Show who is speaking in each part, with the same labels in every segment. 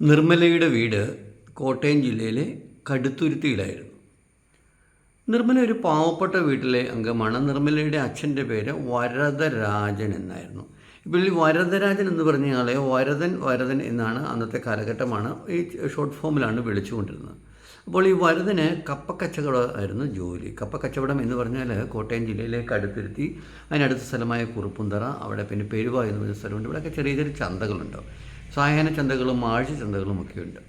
Speaker 1: നിർമ്മലയുടെ വീട് കോട്ടയം ജില്ലയിലെ കടുത്തുരുത്തിയിലായിരുന്നു നിർമ്മല ഒരു പാവപ്പെട്ട വീട്ടിലെ അംഗമാണ്. നിർമ്മലയുടെ അച്ഛന്റെ പേര് വരദരാജൻ എന്നായിരുന്നു. ഇപ്പോൾ ഈ വരദരാജൻ എന്ന് പറഞ്ഞ ആളെ വരദൻ വരദൻ എന്നാണ് അന്നത്തെ കാലഘട്ടമാണ് ഈ ഷോർട്ട് ഫോമിലാണ് വിളിച്ചുകൊണ്ടിരുന്നത്. അപ്പോൾ ഈ വരദന് കപ്പക്കച്ചവടമായിരുന്നു ജോലി. കപ്പക്കച്ചവടം എന്ന് പറഞ്ഞാൽ കോട്ടയം ജില്ലയിലെ കടുത്തിരുത്തി അതിനടുത്ത സ്ഥലമായ കുറുപ്പുന്തറ അവിടെ പിന്നെ പെരുവ എന്ന് പറഞ്ഞ സ്ഥലമുണ്ട്. ഇവിടെയൊക്കെ ചെറിയ ചെറിയ ചന്തകളുണ്ട്. സായാഹ്ന ചന്തകളും ആഴ്ച ചന്തകളും ഒക്കെ ഉണ്ട്.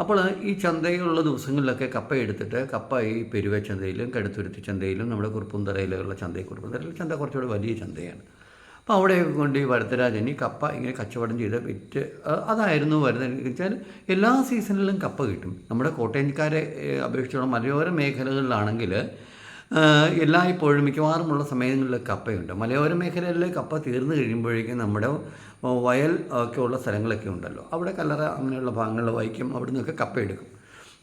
Speaker 1: അപ്പോൾ ഈ ചന്തയുള്ള ദിവസങ്ങളിലൊക്കെ കപ്പ എടുത്തിട്ട് കപ്പ ഈ പെരുവ ചന്തയിലും കടുത്തുരുത്തി ചന്തയിലും നമ്മുടെ കുറുപ്പുന്തറയിലുള്ള ചന്തയിൽ കുറുപ്പുന്തറയിലെ ചന്ത കുറച്ചുകൂടെ വലിയ ചന്തയാണ്. അപ്പോൾ അവിടെ കൊണ്ട് ഈ വരദരാജൻ ഈ കപ്പ ഇങ്ങനെ കച്ചവടം ചെയ്ത് വിറ്റ് അതായിരുന്നു വരുന്നത്. വെച്ചാൽ എല്ലാ സീസണിലും കപ്പ കിട്ടും. നമ്മുടെ കോട്ടയംകാരെ അപേക്ഷിച്ചുള്ള മലയോര മേഖലകളിലാണെങ്കിൽ എല്ലായ്പ്പോഴും മിക്കവാറുമുള്ള സമയങ്ങളിൽ കപ്പയുണ്ട്. മലയോര മേഖലയിൽ കപ്പ തീർന്നു കഴിയുമ്പോഴേക്കും നമ്മുടെ വയൽ ഒക്കെ ഉള്ള സ്ഥലങ്ങളൊക്കെ ഉണ്ടല്ലോ. അവിടെ കല്ലറ അങ്ങനെയുള്ള ഭാഗങ്ങളിൽ വായിക്കും അവിടെ നിന്നൊക്കെ കപ്പ എടുക്കും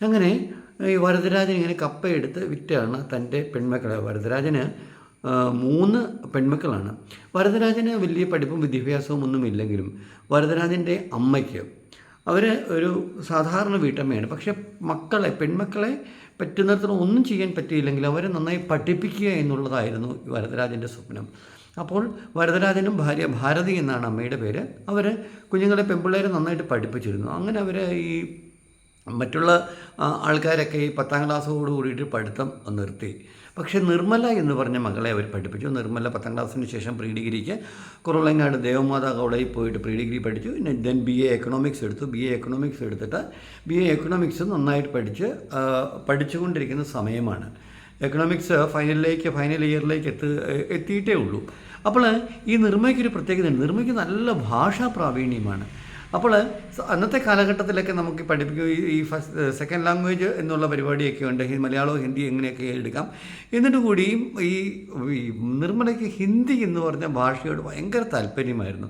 Speaker 1: അങ്ങനെ ഈ വരദരാജൻ ഇങ്ങനെ കപ്പ എടുത്ത് വിറ്റാണ് തന്റെ പെൺമക്കളെ. വരദരാജന് മൂന്ന് പെൺമക്കളാണ്. വരദരാജന് വലിയ പഠിപ്പും വിദ്യാഭ്യാസവും ഒന്നും ഇല്ലെങ്കിലും വരദരാജന്റെ അമ്മയ്ക്ക് അവർ ഒരു സാധാരണ വീട്ടമ്മയാണ്. പക്ഷെ മക്കളെ പെൺമക്കളെ പറ്റുന്നിടത്തോളം ഒന്നും ചെയ്യാൻ പറ്റിയില്ലെങ്കിൽ അവരെ നന്നായി പഠിപ്പിക്കുക എന്നുള്ളതായിരുന്നു വരദരാജന്റെ സ്വപ്നം. അപ്പോൾ വരദരാജനും ഭാര്യ ഭാരതി എന്നാണ് അമ്മയുടെ പേര്. അവർ കുഞ്ഞുങ്ങളെ പെമ്പിള്ളേരെ നന്നായിട്ട് പഠിപ്പിച്ചിരുന്നു. അങ്ങനെ അവർ ഈ മറ്റുള്ള ആൾക്കാരൊക്കെ ഈ പത്താം ക്ലാസ്സോട് കൂടിയിട്ട് പഠിത്തം നിർത്തി. പക്ഷേ നിർമ്മല എന്ന് പറഞ്ഞ മകളെ അവർ പഠിപ്പിച്ചു. നിർമ്മല പത്താം ക്ലാസ്സിന് ശേഷം പ്രീ ഡിഗ്രിക്ക് കുറവളങ്ങാട് ദേവമാതാ കോളേജിൽ പോയിട്ട് പ്രീ ഡിഗ്രി പഠിച്ചു ദെൻ ബി എ എക്കണോമിക്സ് എടുത്തു. ബി എ എക്കണോമിക്സ് എടുത്തിട്ട് ബി എ എക്കണോമിക്സ് നന്നായിട്ട് പഠിച്ച് പഠിച്ചുകൊണ്ടിരിക്കുന്ന സമയമാണ്. എക്കണോമിക്സ് ഫൈനലിലേക്ക് ഫൈനൽ ഇയറിലേക്ക് എത്തു എത്തിയിട്ടേ ഉള്ളൂ. അപ്പോൾ ഈ നിർമ്മയ്ക്കൊരു പ്രത്യേകത നിർമ്മയ്ക്ക് നല്ല ഭാഷാ പ്രാവീണ്യമാണ്. അപ്പോൾ അന്നത്തെ കാലഘട്ടത്തിലൊക്കെ നമുക്ക് പഠിപ്പിക്കും. ഈ- ഫസ്റ്റ് സെക്കൻഡ് ലാംഗ്വേജ് എന്നുള്ള പരിപാടിയൊക്കെ ഉണ്ട്. മലയാളവും ഹിന്ദി എങ്ങനെയൊക്കെ എടുക്കാം. എന്നിട്ട് കൂടിയും ഈ നിർമ്മലയ്ക്ക് ഹിന്ദി എന്ന് പറഞ്ഞ ഭാഷയോട് ഭയങ്കര താല്പര്യമായിരുന്നു.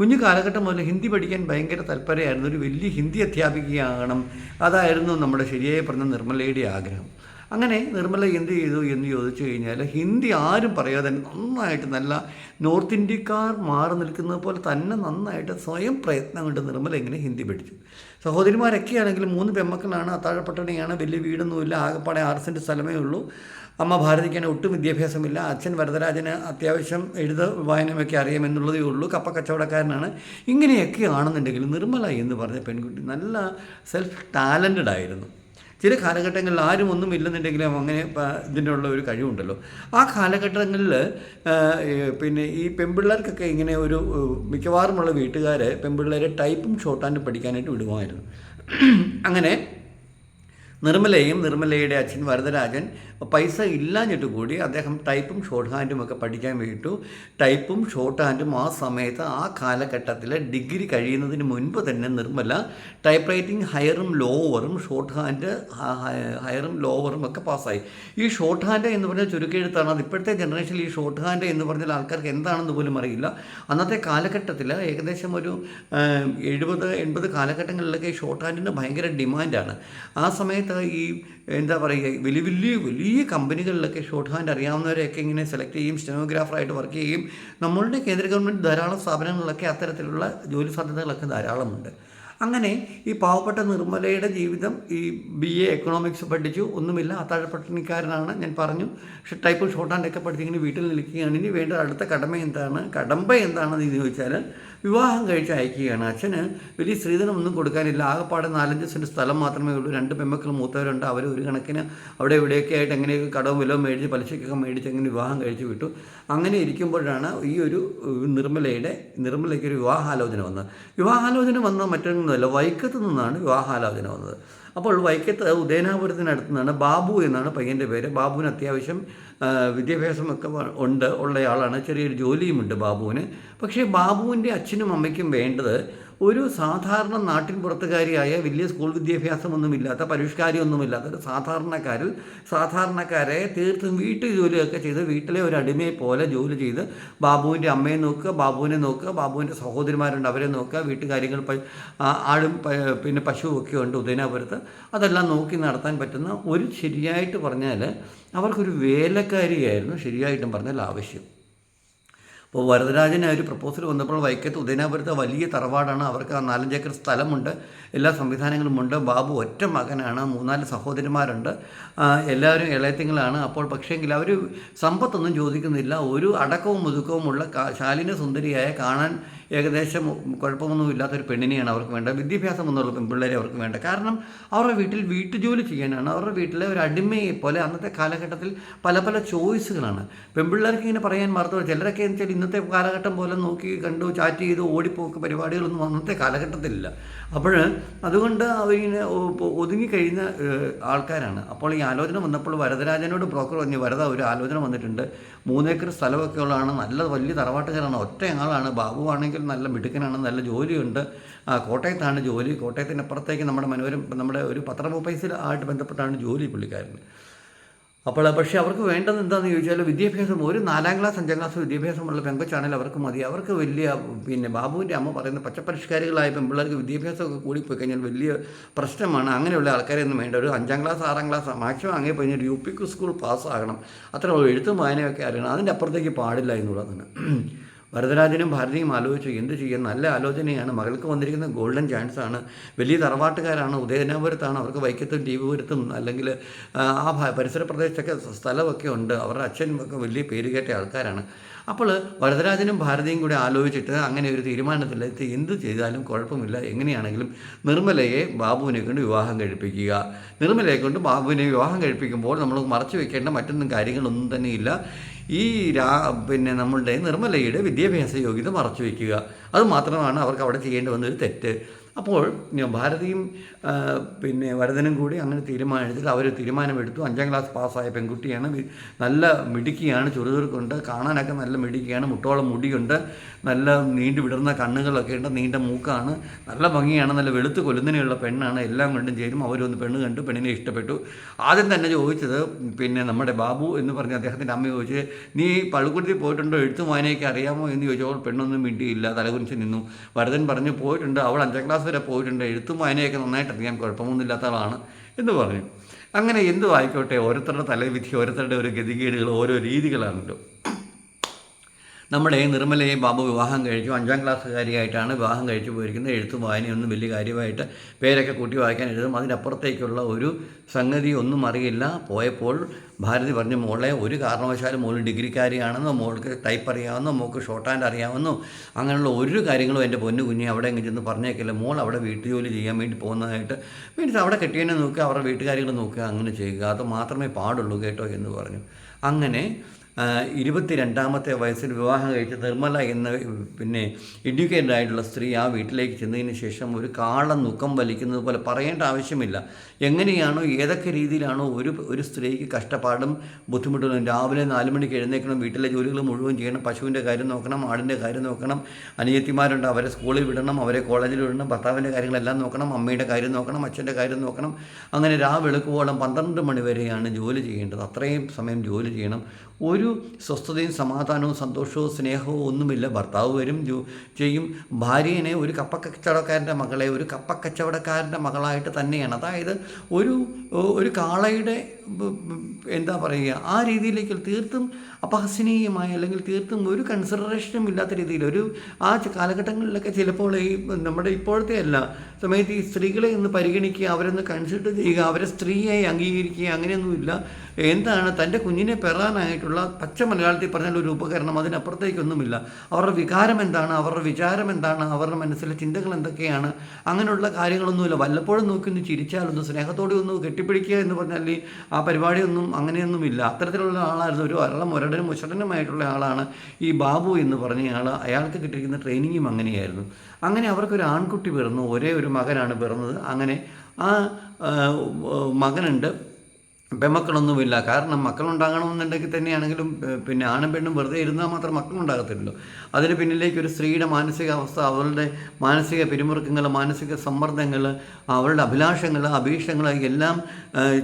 Speaker 1: കുഞ്ഞു കാലഘട്ടം മുതൽ ഹിന്ദി പഠിക്കാൻ ഭയങ്കര താല്പര്യമായിരുന്നു. ഒരു വലിയ ഹിന്ദി അധ്യാപികയാകണം. അതായിരുന്നു നമ്മുടെ ശരിയായി പറഞ്ഞ നിർമ്മലയുടെ ആഗ്രഹം. അങ്ങനെ നിർമ്മല എന്ത് ചെയ്തു എന്ന് ചോദിച്ചു കഴിഞ്ഞാൽ ഹിന്ദി ആരും പറയാതെ നന്നായിട്ട് നല്ല നോർത്ത് ഇന്ത്യക്കാർ മാറി നിൽക്കുന്നത് പോലെ തന്നെ നന്നായിട്ട് സ്വയം പ്രയത്നം കൊണ്ട് നിർമ്മല ഇങ്ങനെ ഹിന്ദി പഠിച്ചു. സഹോദരിമാരൊക്കെ മൂന്ന് പെമ്മക്കളാണ് അത്താഴപ്പട്ടണിയാണ് വലിയ വീടൊന്നുമില്ല ആകെപ്പാടെ ആറ് സെന്റ് സ്ഥലമേ ഉള്ളൂ. അമ്മ ഭാരതിക്കാണ് ഒട്ടും വിദ്യാഭ്യാസമില്ല. അച്ഛൻ വരദരാജന് അത്യാവശ്യം എഴുത വായനമൊക്കെ അറിയാമെന്നുള്ളതേ ഉള്ളൂ. കപ്പ കച്ചവടക്കാരനാണ്. ഇങ്ങനെയൊക്കെ ആണെന്നുണ്ടെങ്കിൽ നിർമ്മല എന്ന് പറഞ്ഞ പെൺകുട്ടി നല്ല സെൽഫ് ടാലന്റഡ് ആയിരുന്നു. ചില കാലഘട്ടങ്ങളിൽ ആരും ഒന്നും ഇല്ലെന്നുണ്ടെങ്കിലും അങ്ങനെ ഇതിന്റെ ഉള്ള ഒരു കഴിവുണ്ടല്ലോ. ആ കാലഘട്ടങ്ങളിൽ പിന്നെ ഈ പെൺപിള്ളേർക്കൊക്കെ ഇങ്ങനെ ഒരു മിക്കവാറുമുള്ള വീട്ടുകാർ പെൺപിള്ളേരെ ടൈപ്പും ഷോർട്ടാൻഡും പഠിക്കാനായിട്ട് വിടുമായിരുന്നു. അങ്ങനെ നിർമ്മലയും നിർമ്മലയുടെ അച്ഛൻ വരദരാജൻ പൈസ ഇല്ലാഞ്ഞിട്ട് കൂടി അദ്ദേഹം ടൈപ്പും ഷോർട്ട് ഹാൻഡും ഒക്കെ പഠിക്കാൻ വിട്ടു. ടൈപ്പും ഷോർട്ട് ഹാൻഡും ആ സമയത്ത് ആ കാലഘട്ടത്തിൽ ഡിഗ്രി കഴിയുന്നതിന് മുൻപ് തന്നെ നിർമ്മല ടൈപ്പ് റൈറ്റിംഗ് ഹയറും ലോവറും ഷോർട്ട് ഹാൻഡ് ഹയറും ലോവറും ഒക്കെ പാസ്സായി ഈ ഷോർട്ട് ഹാൻഡ് എന്ന് പറഞ്ഞാൽ ചുരുക്കെഴുത്താണ്. അത് ഇപ്പോഴത്തെ ജനറേഷനിൽ ഈ ഷോർട്ട് ഹാൻഡ് എന്ന് പറഞ്ഞാൽ ആൾക്കാർക്ക് എന്താണെന്ന് പോലും അറിയില്ല. അന്നത്തെ കാലഘട്ടത്തിൽ ഏകദേശം ഒരു എഴുപത് എൺപത് കാലഘട്ടങ്ങളിലൊക്കെ ഈ ഷോർട്ട് ഹാൻഡിന് ഭയങ്കര ഡിമാൻഡാണ് ആ സമയത്ത് ഈ എന്താ പറയുക വലിയ വലിയ വലിയ കമ്പനികളിലൊക്കെ ഷോർട്ട് ഹാൻഡ് അറിയാവുന്നവരെയൊക്കെ ഇങ്ങനെ സെലക്ട് ചെയ്യും സ്റ്റെനോഗ്രാഫറായിട്ട് വർക്ക് ചെയ്യും. നമ്മളുടെ കേന്ദ്ര ഗവൺമെന്റ് ധാരാളം സ്ഥാപനങ്ങളിലൊക്കെ അത്തരത്തിലുള്ള ജോലി സാധ്യതകളൊക്കെ ധാരാളമുണ്ട്. അങ്ങനെ ഈ പാവപ്പെട്ട നിർമ്മലയുടെ ജീവിതം ഈ ബി എ എക്കണോമിക്സ് പഠിച്ചു. ഒന്നുമില്ല അത്താഴപ്പട്ടിണിക്കാരനാണ് ഞാൻ പറഞ്ഞു. പക്ഷെ ടൈപ്പ് ഷോർട്ട് ഹാൻഡൊക്കെ പഠിച്ചിങ്ങനെ വീട്ടിൽ നിൽക്കുകയാണ്. ഇനി വേണ്ട അടുത്ത കടമ എന്താണ്? കടമ്പ എന്താണെന്ന് ചോദിച്ചാൽ വിവാഹം കഴിച്ച് അയക്കുകയാണ്. അച്ഛന് വലിയ സ്ത്രീധനം ഒന്നും കൊടുക്കാനില്ല. ആകെപ്പാടെ നാലഞ്ച് സെന്റ് സ്ഥലം മാത്രമേ ഉള്ളൂ. രണ്ട് പെമ്മക്കൾ മൂത്തവരുണ്ട്. അവർ ഒരു കണക്കിന് അവിടെ ഇവിടെയൊക്കെ ആയിട്ട് എങ്ങനെയൊക്കെ കടവും വിലവും മേടിച്ച് പലിശയ്ക്കൊക്കെ മേടിച്ച് അങ്ങനെ വിവാഹം കഴിച്ച് വിട്ടു. അങ്ങനെ ഇരിക്കുമ്പോഴാണ് ഈ ഒരു നിർമ്മലയുടെ നിർമ്മലയ്ക്ക് ഒരു വിവാഹാലോചന വന്നത്. വിവാഹാലോചന വന്ന മറ്റൊന്നുമല്ല. വൈക്കത്ത് നിന്നാണ് വിവാഹാലോചന വന്നത്. അപ്പോൾ വൈക്കത്ത് ഉദയനാപുരത്തിനടുത്ത് നിന്നാണ് ബാബു എന്നാണ് പയ്യന്റെ പേര്. ബാബുവിന് അത്യാവശ്യം വിദ്യാഭ്യാസമൊക്കെ ഉണ്ട് ഉള്ളയാളാണ് ചെറിയൊരു ജോലിയുമുണ്ട് ബാബുവിന്. പക്ഷേ ബാബുവിന്റെ അച്ഛനും അമ്മയ്ക്കും വേണ്ടത് ഒരു സാധാരണ നാട്ടിൻ പുറത്തുകാരിയായ വലിയ സ്കൂൾ വിദ്യാഭ്യാസമൊന്നുമില്ലാത്ത പരിഷ്കാരിയൊന്നുമില്ലാത്ത ഒരു സാധാരണക്കാരിൽ സാധാരണക്കാരെ തീർത്തും വീട്ടു ജോലിയൊക്കെ ചെയ്ത് വീട്ടിലെ ഒരു അടിമയെ പോലെ ജോലി ചെയ്ത് ബാബുവിന്റെ അമ്മയെ നോക്കുക ബാബുവിനെ നോക്കുക ബാബുവിന്റെ സഹോദരിമാരുണ്ട് അവരെ നോക്കുക വീട്ടുകാര്യങ്ങൾ ആടും പിന്നെ പശുവൊക്കെ ഉണ്ട് ഉദയനാപുരത്ത്. അതെല്ലാം നോക്കി നടത്താൻ പറ്റുന്ന ഒരു ശരിയായിട്ട് പറഞ്ഞാൽ അവർക്കൊരു വേലക്കാരിയായിരുന്നു ശരിയായിട്ടും പറഞ്ഞാൽ ആവശ്യം. വരദരാജന് ഒരു പ്രപ്പോസൽ വന്നപ്പോൾ വൈക്കത്ത് ഉദയനാപുരത്തെ വലിയ തറവാടാണ്. അവർക്ക് ആ നാലഞ്ച് ഏക്കർ സ്ഥലമുണ്ട്. എല്ലാ സംവിധാനങ്ങളുമുണ്ട് ബാബു ഒറ്റ മകനാണ്. മൂന്നാൽ സഹോദരിമാരുണ്ട്. എല്ലാവരും ഇളയത്തിങ്ങളാണ്. അപ്പോൾ പക്ഷേങ്കിൽ അവർ സമ്പത്തൊന്നും ചോദിക്കുന്നില്ല. ഒരു അടക്കവും ഒതുക്കവുമുള്ള ശാലിന സുന്ദരിയായ കാണാൻ ഏകദേശം കുഴപ്പമൊന്നും ഇല്ലാത്തൊരു പെണ്ണിനെയാണ് അവർക്ക് വേണ്ടത്. വിദ്യാഭ്യാസം എന്നുള്ള പെൺപിള്ളേരെ അവർക്ക് വേണ്ട കാരണം അവരുടെ വീട്ടിൽ വീട്ടുജോലി ചെയ്യാനാണ്. അവരുടെ വീട്ടിലെ ഒരു അടിമയെ പോലെ അന്നത്തെ കാലഘട്ടത്തിൽ പല പല ചോയ്സുകളാണ്. പെൺപിള്ളേർക്ക് ഇങ്ങനെ പറയാൻ മറന്നു ചിലരൊക്കെ എന്ന് വെച്ചാൽ ഇന്നത്തെ കാലഘട്ടം പോലെ നോക്കി കണ്ടു ചാറ്റ് ചെയ്ത് ഓടിപ്പോക്ക് പരിപാടികളൊന്നും അന്നത്തെ കാലഘട്ടത്തിലില്ല. അപ്പോൾ അതുകൊണ്ട് അവരിങ്ങനെ ഒതുങ്ങിക്കഴിയുന്ന ആൾക്കാരാണ്. അപ്പോൾ ഈ ആലോചന വന്നപ്പോൾ വരദരാജനോട് ബ്രോക്കർ പറഞ്ഞു വരദ ഒരു ആലോചന വന്നിട്ടുണ്ട്. മൂന്നേക്കർ സ്ഥലമൊക്കെ ഉള്ളതാണ് നല്ല വലിയ തറവാട്ടുകാരാണ്. ഒറ്റ ആളാണ്. ബാബു ആണെങ്കിൽ നല്ല മിടുക്കനാണ് നല്ല ജോലിയുണ്ട്. കോട്ടയത്താണ് ജോലി. കോട്ടയത്തിനപ്പുറത്തേക്ക് നമ്മുടെ മനോരം നമ്മുടെ ഒരു പത്രമൊപ്പൈസിൽ ആയിട്ട് ബന്ധപ്പെട്ടാണ് ജോലി പുള്ളിക്കാരന്. അപ്പോൾ പക്ഷേ അവർക്ക് വേണ്ടത് എന്താണെന്ന് ചോദിച്ചാൽ വിദ്യാഭ്യാസം. ഒരു നാലാം ക്ലാസ് അഞ്ചാം ക്ലാസ് വിദ്യാഭ്യാസമുള്ള പെങ്കൊച്ചാണെങ്കിൽ അവർക്ക് മതി. അവർക്ക് വലിയ പിന്നെ ബാബുവിന്റെ അമ്മ പറയുന്ന പച്ചപ്പരിഷ്കാരികളായ പെൺപിള്ളേർക്ക് വിദ്യാഭ്യാസമൊക്കെ കൂടിപ്പോയി കഴിഞ്ഞാൽ വലിയ പ്രശ്നമാണ്. അങ്ങനെയുള്ള ആൾക്കാരെയൊന്നും വേണ്ട. ഒരു അഞ്ചാം ക്ലാസ് ആറാം ക്ലാസ് മാക്സിമം അങ്ങനെ കഴിഞ്ഞാൽ യു പി സ്കൂൾ പാസ്സാകണം. അത്ര എഴുത്തും വായനയൊക്കെ അറിയണം. അതിന്റെ അപ്പുറത്തേക്ക് പാടില്ല എന്നുള്ളതാണ്. വരദരാജനും ഭാരതിയും ആലോചിച്ചു എന്ത് ചെയ്യും? നല്ല ആലോചനയാണ്. മകൾക്ക് വന്നിരിക്കുന്ന ഗോൾഡൻ ചാൻസ് ആണ്. വലിയ തറവാട്ടുകാരാണ്. ഉദയനാപുരത്താണ്. അവർക്ക് വൈക്കത്തും ടീപുരത്തും അല്ലെങ്കിൽ ആ, പരിസര പ്രദേശത്തൊക്കെ സ്ഥലമൊക്കെ ഉണ്ട്. അവരുടെ അച്ഛൻ ഒക്കെ വലിയ കേട്ട ആൾക്കാരാണ്. അപ്പോൾ വരദരാജനും ഭാരതിയും കൂടി ആലോചിച്ചിട്ട് അങ്ങനെ ഒരു തീരുമാനത്തിലെത്തി. എന്ത് ചെയ്താലും കുഴപ്പമില്ല. എങ്ങനെയാണെങ്കിലും നിർമ്മലയെ ബാബുവിനെ കൊണ്ട് വിവാഹം കഴിപ്പിക്കുക. നിർമ്മലയെ കൊണ്ട് ബാബുവിനെ വിവാഹം കഴിപ്പിക്കുമ്പോൾ നമ്മൾ മറച്ചു വെക്കേണ്ട മറ്റൊന്നും കാര്യങ്ങളൊന്നും തന്നെയില്ല ഈ രാ പിന്നെ നമ്മളുടെ നിർമ്മലയുടെ വിദ്യാഭ്യാസ യോഗ്യത മറച്ചു വയ്ക്കുക അത് മാത്രമാണ് അവർക്ക് അവിടെ ചെയ്യേണ്ടി വന്നൊരു തെറ്റ്. അപ്പോൾ ഭാരതിയും പിന്നെ വരദനും കൂടി അങ്ങനെ തീരുമാനമെടുത്തിട്ട് അവർ തീരുമാനമെടുത്തു. അഞ്ചാം ക്ലാസ് പാസ്സായ പെൺകുട്ടിയാണ്. നല്ല മിടുക്കിയാണ് ചുറുചുറുക്കുണ്ട്. കാണാനൊക്കെ നല്ല മിടുക്കിയാണ് മുട്ടോളം മുടിയുണ്ട്. നല്ല നീണ്ടു വിടർന്ന കണ്ണുകളൊക്കെ ഉണ്ട് നീണ്ട മൂക്കാണ്. നല്ല ഭംഗിയാണ് നല്ല വെളുത്ത് കൊല്ലുന്നതിനുള്ള പെണ്ണാണ്. എല്ലാം കൊണ്ടും ചേരും. അവരൊന്ന് പെണ്ണ് കണ്ടു പെണ്ണിനെ ഇഷ്ടപ്പെട്ടു. ആദ്യം തന്നെ ചോദിച്ചത് പിന്നെ നമ്മുടെ ബാബു എന്ന് പറഞ്ഞ അദ്ദേഹത്തിന്റെ അമ്മ ചോദിച്ച് നീ പള്ളിക്കുടത്തിൽ പോയിട്ടുണ്ടോ? എഴുത്തും വായനയൊക്കെ അറിയാമോ? എന്ന് ചോദിച്ചപ്പോൾ പെണ്ണൊന്നും മിണ്ടിയില്ല തലകുനിച്ച് നിന്നു. വരദൻ പറഞ്ഞു പോയിട്ടുണ്ട്. അവൾ അഞ്ചാം ക്ലാസ് വരെ പോയിട്ടുണ്ട്. എഴുത്തും വായനയൊക്കെ നന്നായിട്ട് അറിയാം കുഴപ്പമൊന്നുമില്ലാത്ത ആളാണ് എന്ന് പറഞ്ഞു. അങ്ങനെ എന്തു ആയിക്കോട്ടെ ഓരോരുത്തരുടെ തലവിധി ഓരോരുത്തരുടെ ഒരു ഗതികേടുകൾ ഓരോ രീതികളാണല്ലോ. നമ്മുടെ നിർമ്മലയും ബാബു വിവാഹം കഴിച്ചു. അഞ്ചാം ക്ലാസ്സുകാരിയായിട്ടാണ് വിവാഹം കഴിച്ചു പോയിരിക്കുന്നത്. എഴുത്തും വായനയൊന്നും വലിയ കാര്യമായിട്ട് പേരൊക്കെ കൂട്ടി വായിക്കാൻ എഴുതും. അതിനപ്പുറത്തേക്കുള്ള ഒരു സംഗതി ഒന്നും അറിയില്ല. പോയപ്പോൾ ഭാരതി പറഞ്ഞു മോളെ ഒരു കാരണവശാലും മോൾ ഡിഗ്രിക്കാരിയാണെന്നോ മോൾക്ക് ടൈപ്പ് അറിയാമെന്നോ മോൾക്ക് ഷോർട്ട് ഹാൻഡ് അറിയാമെന്നോ അങ്ങനെയുള്ള ഒരു കാര്യങ്ങളും എന്റെ പൊന്നു കുഞ്ഞെ അവിടെ എങ്ങനെ ചെന്ന് പറഞ്ഞേക്കില്ല. മോൾ അവിടെ വീട്ടുജോലി ചെയ്യാൻ വേണ്ടി പോകുന്നതായിട്ട് മീൻസ് അവിടെ കെട്ടിയതിനെ നോക്കുക അവരുടെ വീട്ടുകാരികൾ നോക്കുക അങ്ങനെ ചെയ്യുക. അത് മാത്രമേ പാടുള്ളൂ കേട്ടോ എന്ന് പറഞ്ഞു. അങ്ങനെ ഇരുപത്തി രണ്ടാമത്തെ വയസ്സിൽ വിവാഹം കഴിച്ച നിർമ്മല എന്ന പിന്നെ എഡ്യൂക്കേറ്റഡ് ആയിട്ടുള്ള സ്ത്രീ ആ വീട്ടിലേക്ക് ചെന്നതിന് ശേഷം ഒരു കാളം നുക്കം വലിക്കുന്നത് പോലെ പറയേണ്ട ആവശ്യമില്ല. എങ്ങനെയാണോ ഏതൊക്കെ രീതിയിലാണോ ഒരു ഒരു സ്ത്രീക്ക് കഷ്ടപ്പാടും ബുദ്ധിമുട്ടുകളും രാവിലെ നാല് മണിക്ക് എഴുന്നേക്കണം വീട്ടിലെ ജോലികൾ മുഴുവൻ ചെയ്യണം പശുവിന്റെ കാര്യം നോക്കണം ആടിന്റെ കാര്യം നോക്കണം അനിയത്തിമാരുണ്ട് അവരെ സ്കൂളിൽ വിടണം അവരെ കോളേജിൽ വിടണം ഭർത്താവിന്റെ കാര്യങ്ങളെല്ലാം നോക്കണം അമ്മയുടെ കാര്യം നോക്കണം അച്ഛന്റെ കാര്യം നോക്കണം. അങ്ങനെ രാവിലെ വെളുക്കുവോളം പന്ത്രണ്ട് മണി വരെയാണ് ജോലി ചെയ്യേണ്ടത്. അത്രയും സമയം ജോലി ചെയ്യണം. ഒരു സ്വസ്ഥതയും സമാധാനവും സന്തോഷവും സ്നേഹവും ഒന്നുമില്ല. ഭർത്താവ് വരും ചെയ്യും. ഭാര്യനെ ഒരു കപ്പക്കച്ചവടക്കാരന്റെ മകളെ ഒരു കപ്പക്കച്ചവടക്കാരന്റെ മകളായിട്ട് തന്നെയാണ്. അതായത് ഒരു ഒരു കാളയുടെ എന്താ പറയുക ആ രീതിയിലേക്ക് തീർത്തും അപഹസനീയമായ അല്ലെങ്കിൽ തീർത്തും ഒരു കൺസിഡറേഷനും ഇല്ലാത്ത രീതിയിൽ ഒരു ആ കാലഘട്ടങ്ങളിലൊക്കെ ചിലപ്പോൾ ഈ നമ്മുടെ ഇപ്പോഴത്തെ അല്ല സമയത്ത് ഈ സ്ത്രീകളെ ഒന്ന് പരിഗണിക്കുക അവരൊന്ന് കൺസിഡർ ചെയ്യുക അവരെ സ്ത്രീയായി അംഗീകരിക്കുക അങ്ങനെയൊന്നുമില്ല എന്താണ്? തന്റെ കുഞ്ഞിനെ പെറാനായിട്ടുള്ള പച്ച മലയാളത്തിൽ പറഞ്ഞാൽ ഒരു ഉപകരണം അതിനപ്പുറത്തേക്കൊന്നുമില്ല. അവരുടെ വികാരം എന്താണ്? അവരുടെ വിചാരം എന്താണ്? അവരുടെ മനസ്സിലെ ചിന്തകൾ എന്തൊക്കെയാണ്? അങ്ങനെയുള്ള കാര്യങ്ങളൊന്നുമില്ല. വല്ലപ്പോഴും നോക്കി ഒന്ന് ചിരിച്ചാലൊന്ന് സ്നേഹത്തോടെ ഒന്ന് കെട്ടിപ്പിടിക്കുക എന്ന് പറഞ്ഞാൽ ആ പരിപാടിയൊന്നും അങ്ങനെയൊന്നുമില്ല. അത്തരത്തിലുള്ള ആളായിരുന്നു ഒരു അരളം മുരടനും മുഷടനുമായിട്ടുള്ള ആളാണ്. ഈ ബാബു എന്ന് പറഞ്ഞ ആൾ അയാൾക്ക് കിട്ടിയിരിക്കുന്ന ട്രെയിനിങ്ങും അങ്ങനെയായിരുന്നു. അങ്ങനെ അവർക്കൊരു ആൺകുട്ടി പിറന്നു ഒരേ ഒരു മകനാണ് പിറന്നത്. അങ്ങനെ ആ, മകനുണ്ട്. പെമ്മക്കളൊന്നുമില്ല. കാരണം മക്കളുണ്ടാകണമെന്നുണ്ടെങ്കിൽ തന്നെയാണെങ്കിലും പിന്നെ ആണും പെണ്ണും വെറുതെ ഇരുന്നാൽ മാത്രം മക്കളുണ്ടാകത്തില്ലല്ലോ. അതിന് പിന്നിലേക്ക് ഒരു സ്ത്രീയുടെ മാനസികാവസ്ഥ അവളുടെ മാനസിക പിരിമുറുക്കങ്ങൾ മാനസിക സമ്മർദ്ദങ്ങൾ അവളുടെ അഭിലാഷങ്ങൾ അഭീഷ്ടങ്ങൾ എല്ലാം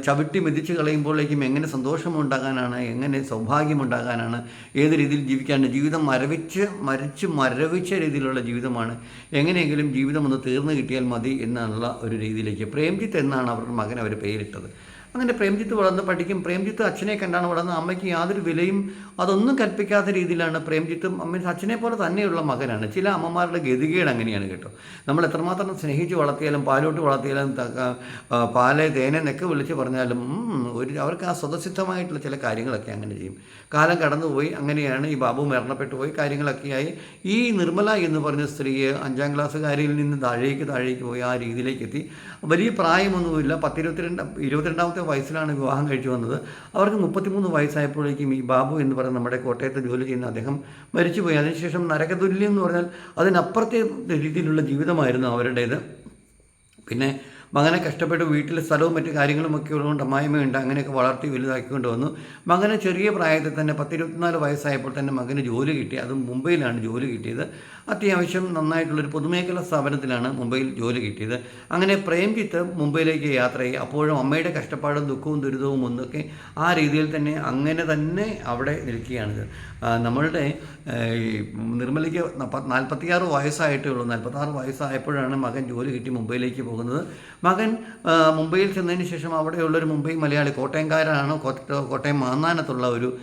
Speaker 1: ചവിട്ടി മെതിച്ച് കളയുമ്പോഴേക്കും എങ്ങനെ സന്തോഷമുണ്ടാകാനാണ് എങ്ങനെ സൗഭാഗ്യമുണ്ടാകാനാണ് ഏത് രീതിയിൽ ജീവിക്കാനാണ് ജീവിതം മരവിച്ച് മരിച്ച് മരവിച്ച രീതിയിലുള്ള ജീവിതമാണ് എങ്ങനെയെങ്കിലും ജീവിതം ഒന്ന് തീർന്നു കിട്ടിയാൽ മതി എന്നുള്ള ഒരു രീതിയിലേക്ക്. പ്രേംജിത്ത് എന്നാണ് അവരുടെ മകൻ അവർ പേരിട്ടത്. അങ്ങനെ പ്രേംജിത്ത് വളർന്ന് പഠിക്കും. പ്രേംജിത്ത് അച്ഛനെ കണ്ടാണ് വളർന്നത്. അമ്മയ്ക്ക് യാതൊരു വിലയും അതൊന്നും കൽപ്പിക്കാത്ത രീതിയിലാണ് പ്രേംജിത്തും അമ്മ അച്ഛനെ പോലെ തന്നെയുള്ള മകനാണ്. ചില അമ്മമാരുടെ ഗതികേട് അങ്ങനെയാണ് കേട്ടോ. നമ്മൾ എത്രമാത്രം സ്നേഹിച്ച് വളർത്തിയാലും പാലോട്ട് വളർത്തിയാലും പാൽ തേനെ നെക്കെ വിളിച്ച് പറഞ്ഞാലും ഒരു അവർക്ക് ആ സ്വതസിദ്ധമായിട്ടുള്ള ചില കാര്യങ്ങളൊക്കെ അങ്ങനെ ചെയ്യും. കാലം കടന്നുപോയി. അങ്ങനെയാണ് ഈ ബാബു മരണപ്പെട്ടു പോയി കാര്യങ്ങളൊക്കെയായി. ഈ നിർമ്മല എന്ന് പറഞ്ഞ സ്ത്രീയെ അഞ്ചാം ക്ലാസ്സുകാരിയിൽ നിന്ന് താഴേക്ക് താഴേക്ക് പോയി ആ രീതിയിലേക്ക് എത്തി വലിയ പ്രായമൊന്നുമില്ല. പത്തിരുപത്തിരണ്ട് ഇരുപത്തിരണ്ടാമത്തെ വയസ്സിലാണ് വിവാഹം കഴിച്ചു വന്നത്. അവർക്ക് മുപ്പത്തിമൂന്ന് വയസ്സായപ്പോഴേക്കും ഈ ബാബു എന്ന് പറയുന്ന നമ്മുടെ കോട്ടയത്ത് ജോലി ചെയ്യുന്ന അദ്ദേഹം മരിച്ചുപോയി. അതിനുശേഷം നരകതുല്യം എന്ന് പറഞ്ഞാൽ അതിനപ്പുറത്തെ രീതിയിലുള്ള ജീവിതമായിരുന്നു അവരുടേത്. പിന്നെ മകനെ കഷ്ടപ്പെട്ട് വീട്ടിൽ സ്ഥലവും മറ്റു കാര്യങ്ങളും ഒക്കെ ഉള്ളതുകൊണ്ട് അമ്മായിമ്മയുണ്ട് അങ്ങനെയൊക്കെ വളർത്തി വലുതാക്കിക്കൊണ്ട് വന്നു. മകന് ചെറിയ പ്രായത്തിൽ തന്നെ പത്തിരുപത്തിനാല് വയസ്സായപ്പോൾ തന്നെ മകന് ജോലി കിട്ടി. അത് മുംബൈയിലാണ് ജോലി കിട്ടിയത്. അത്യാവശ്യം നന്നായിട്ടുള്ളൊരു പൊതുമേഖലാ സ്ഥാപനത്തിലാണ് മുംബൈയിൽ ജോലി കിട്ടിയത്. അങ്ങനെ പ്രേംജിത്ത് മുംബൈയിലേക്ക് യാത്ര ചെയ്യും അപ്പോഴും അമ്മയുടെ കഷ്ടപ്പാടും ദുഃഖവും ദുരിതവും ഒന്നൊക്കെ ആ രീതിയിൽ തന്നെ അങ്ങനെ തന്നെ അവിടെ നിൽക്കുകയാണിത് നമ്മളുടെ നിർമ്മലയ്ക്ക് നാൽപ്പത്തിയാറ് വയസ്സായിട്ടേ ഉള്ളൂ. നാൽപ്പത്താറ് വയസ്സായപ്പോഴാണ് മകൻ ജോലി കിട്ടി മുംബൈയിലേക്ക് പോകുന്നത്. മകൻ മുംബൈയിൽ ചെന്നതിന് ശേഷം അവിടെയുള്ളൊരു മുംബൈ മലയാളി കോട്ടയംകാരാണ് കോട്ട- കോട്ടയം മാന്നാനത്തുള്ള ഒരു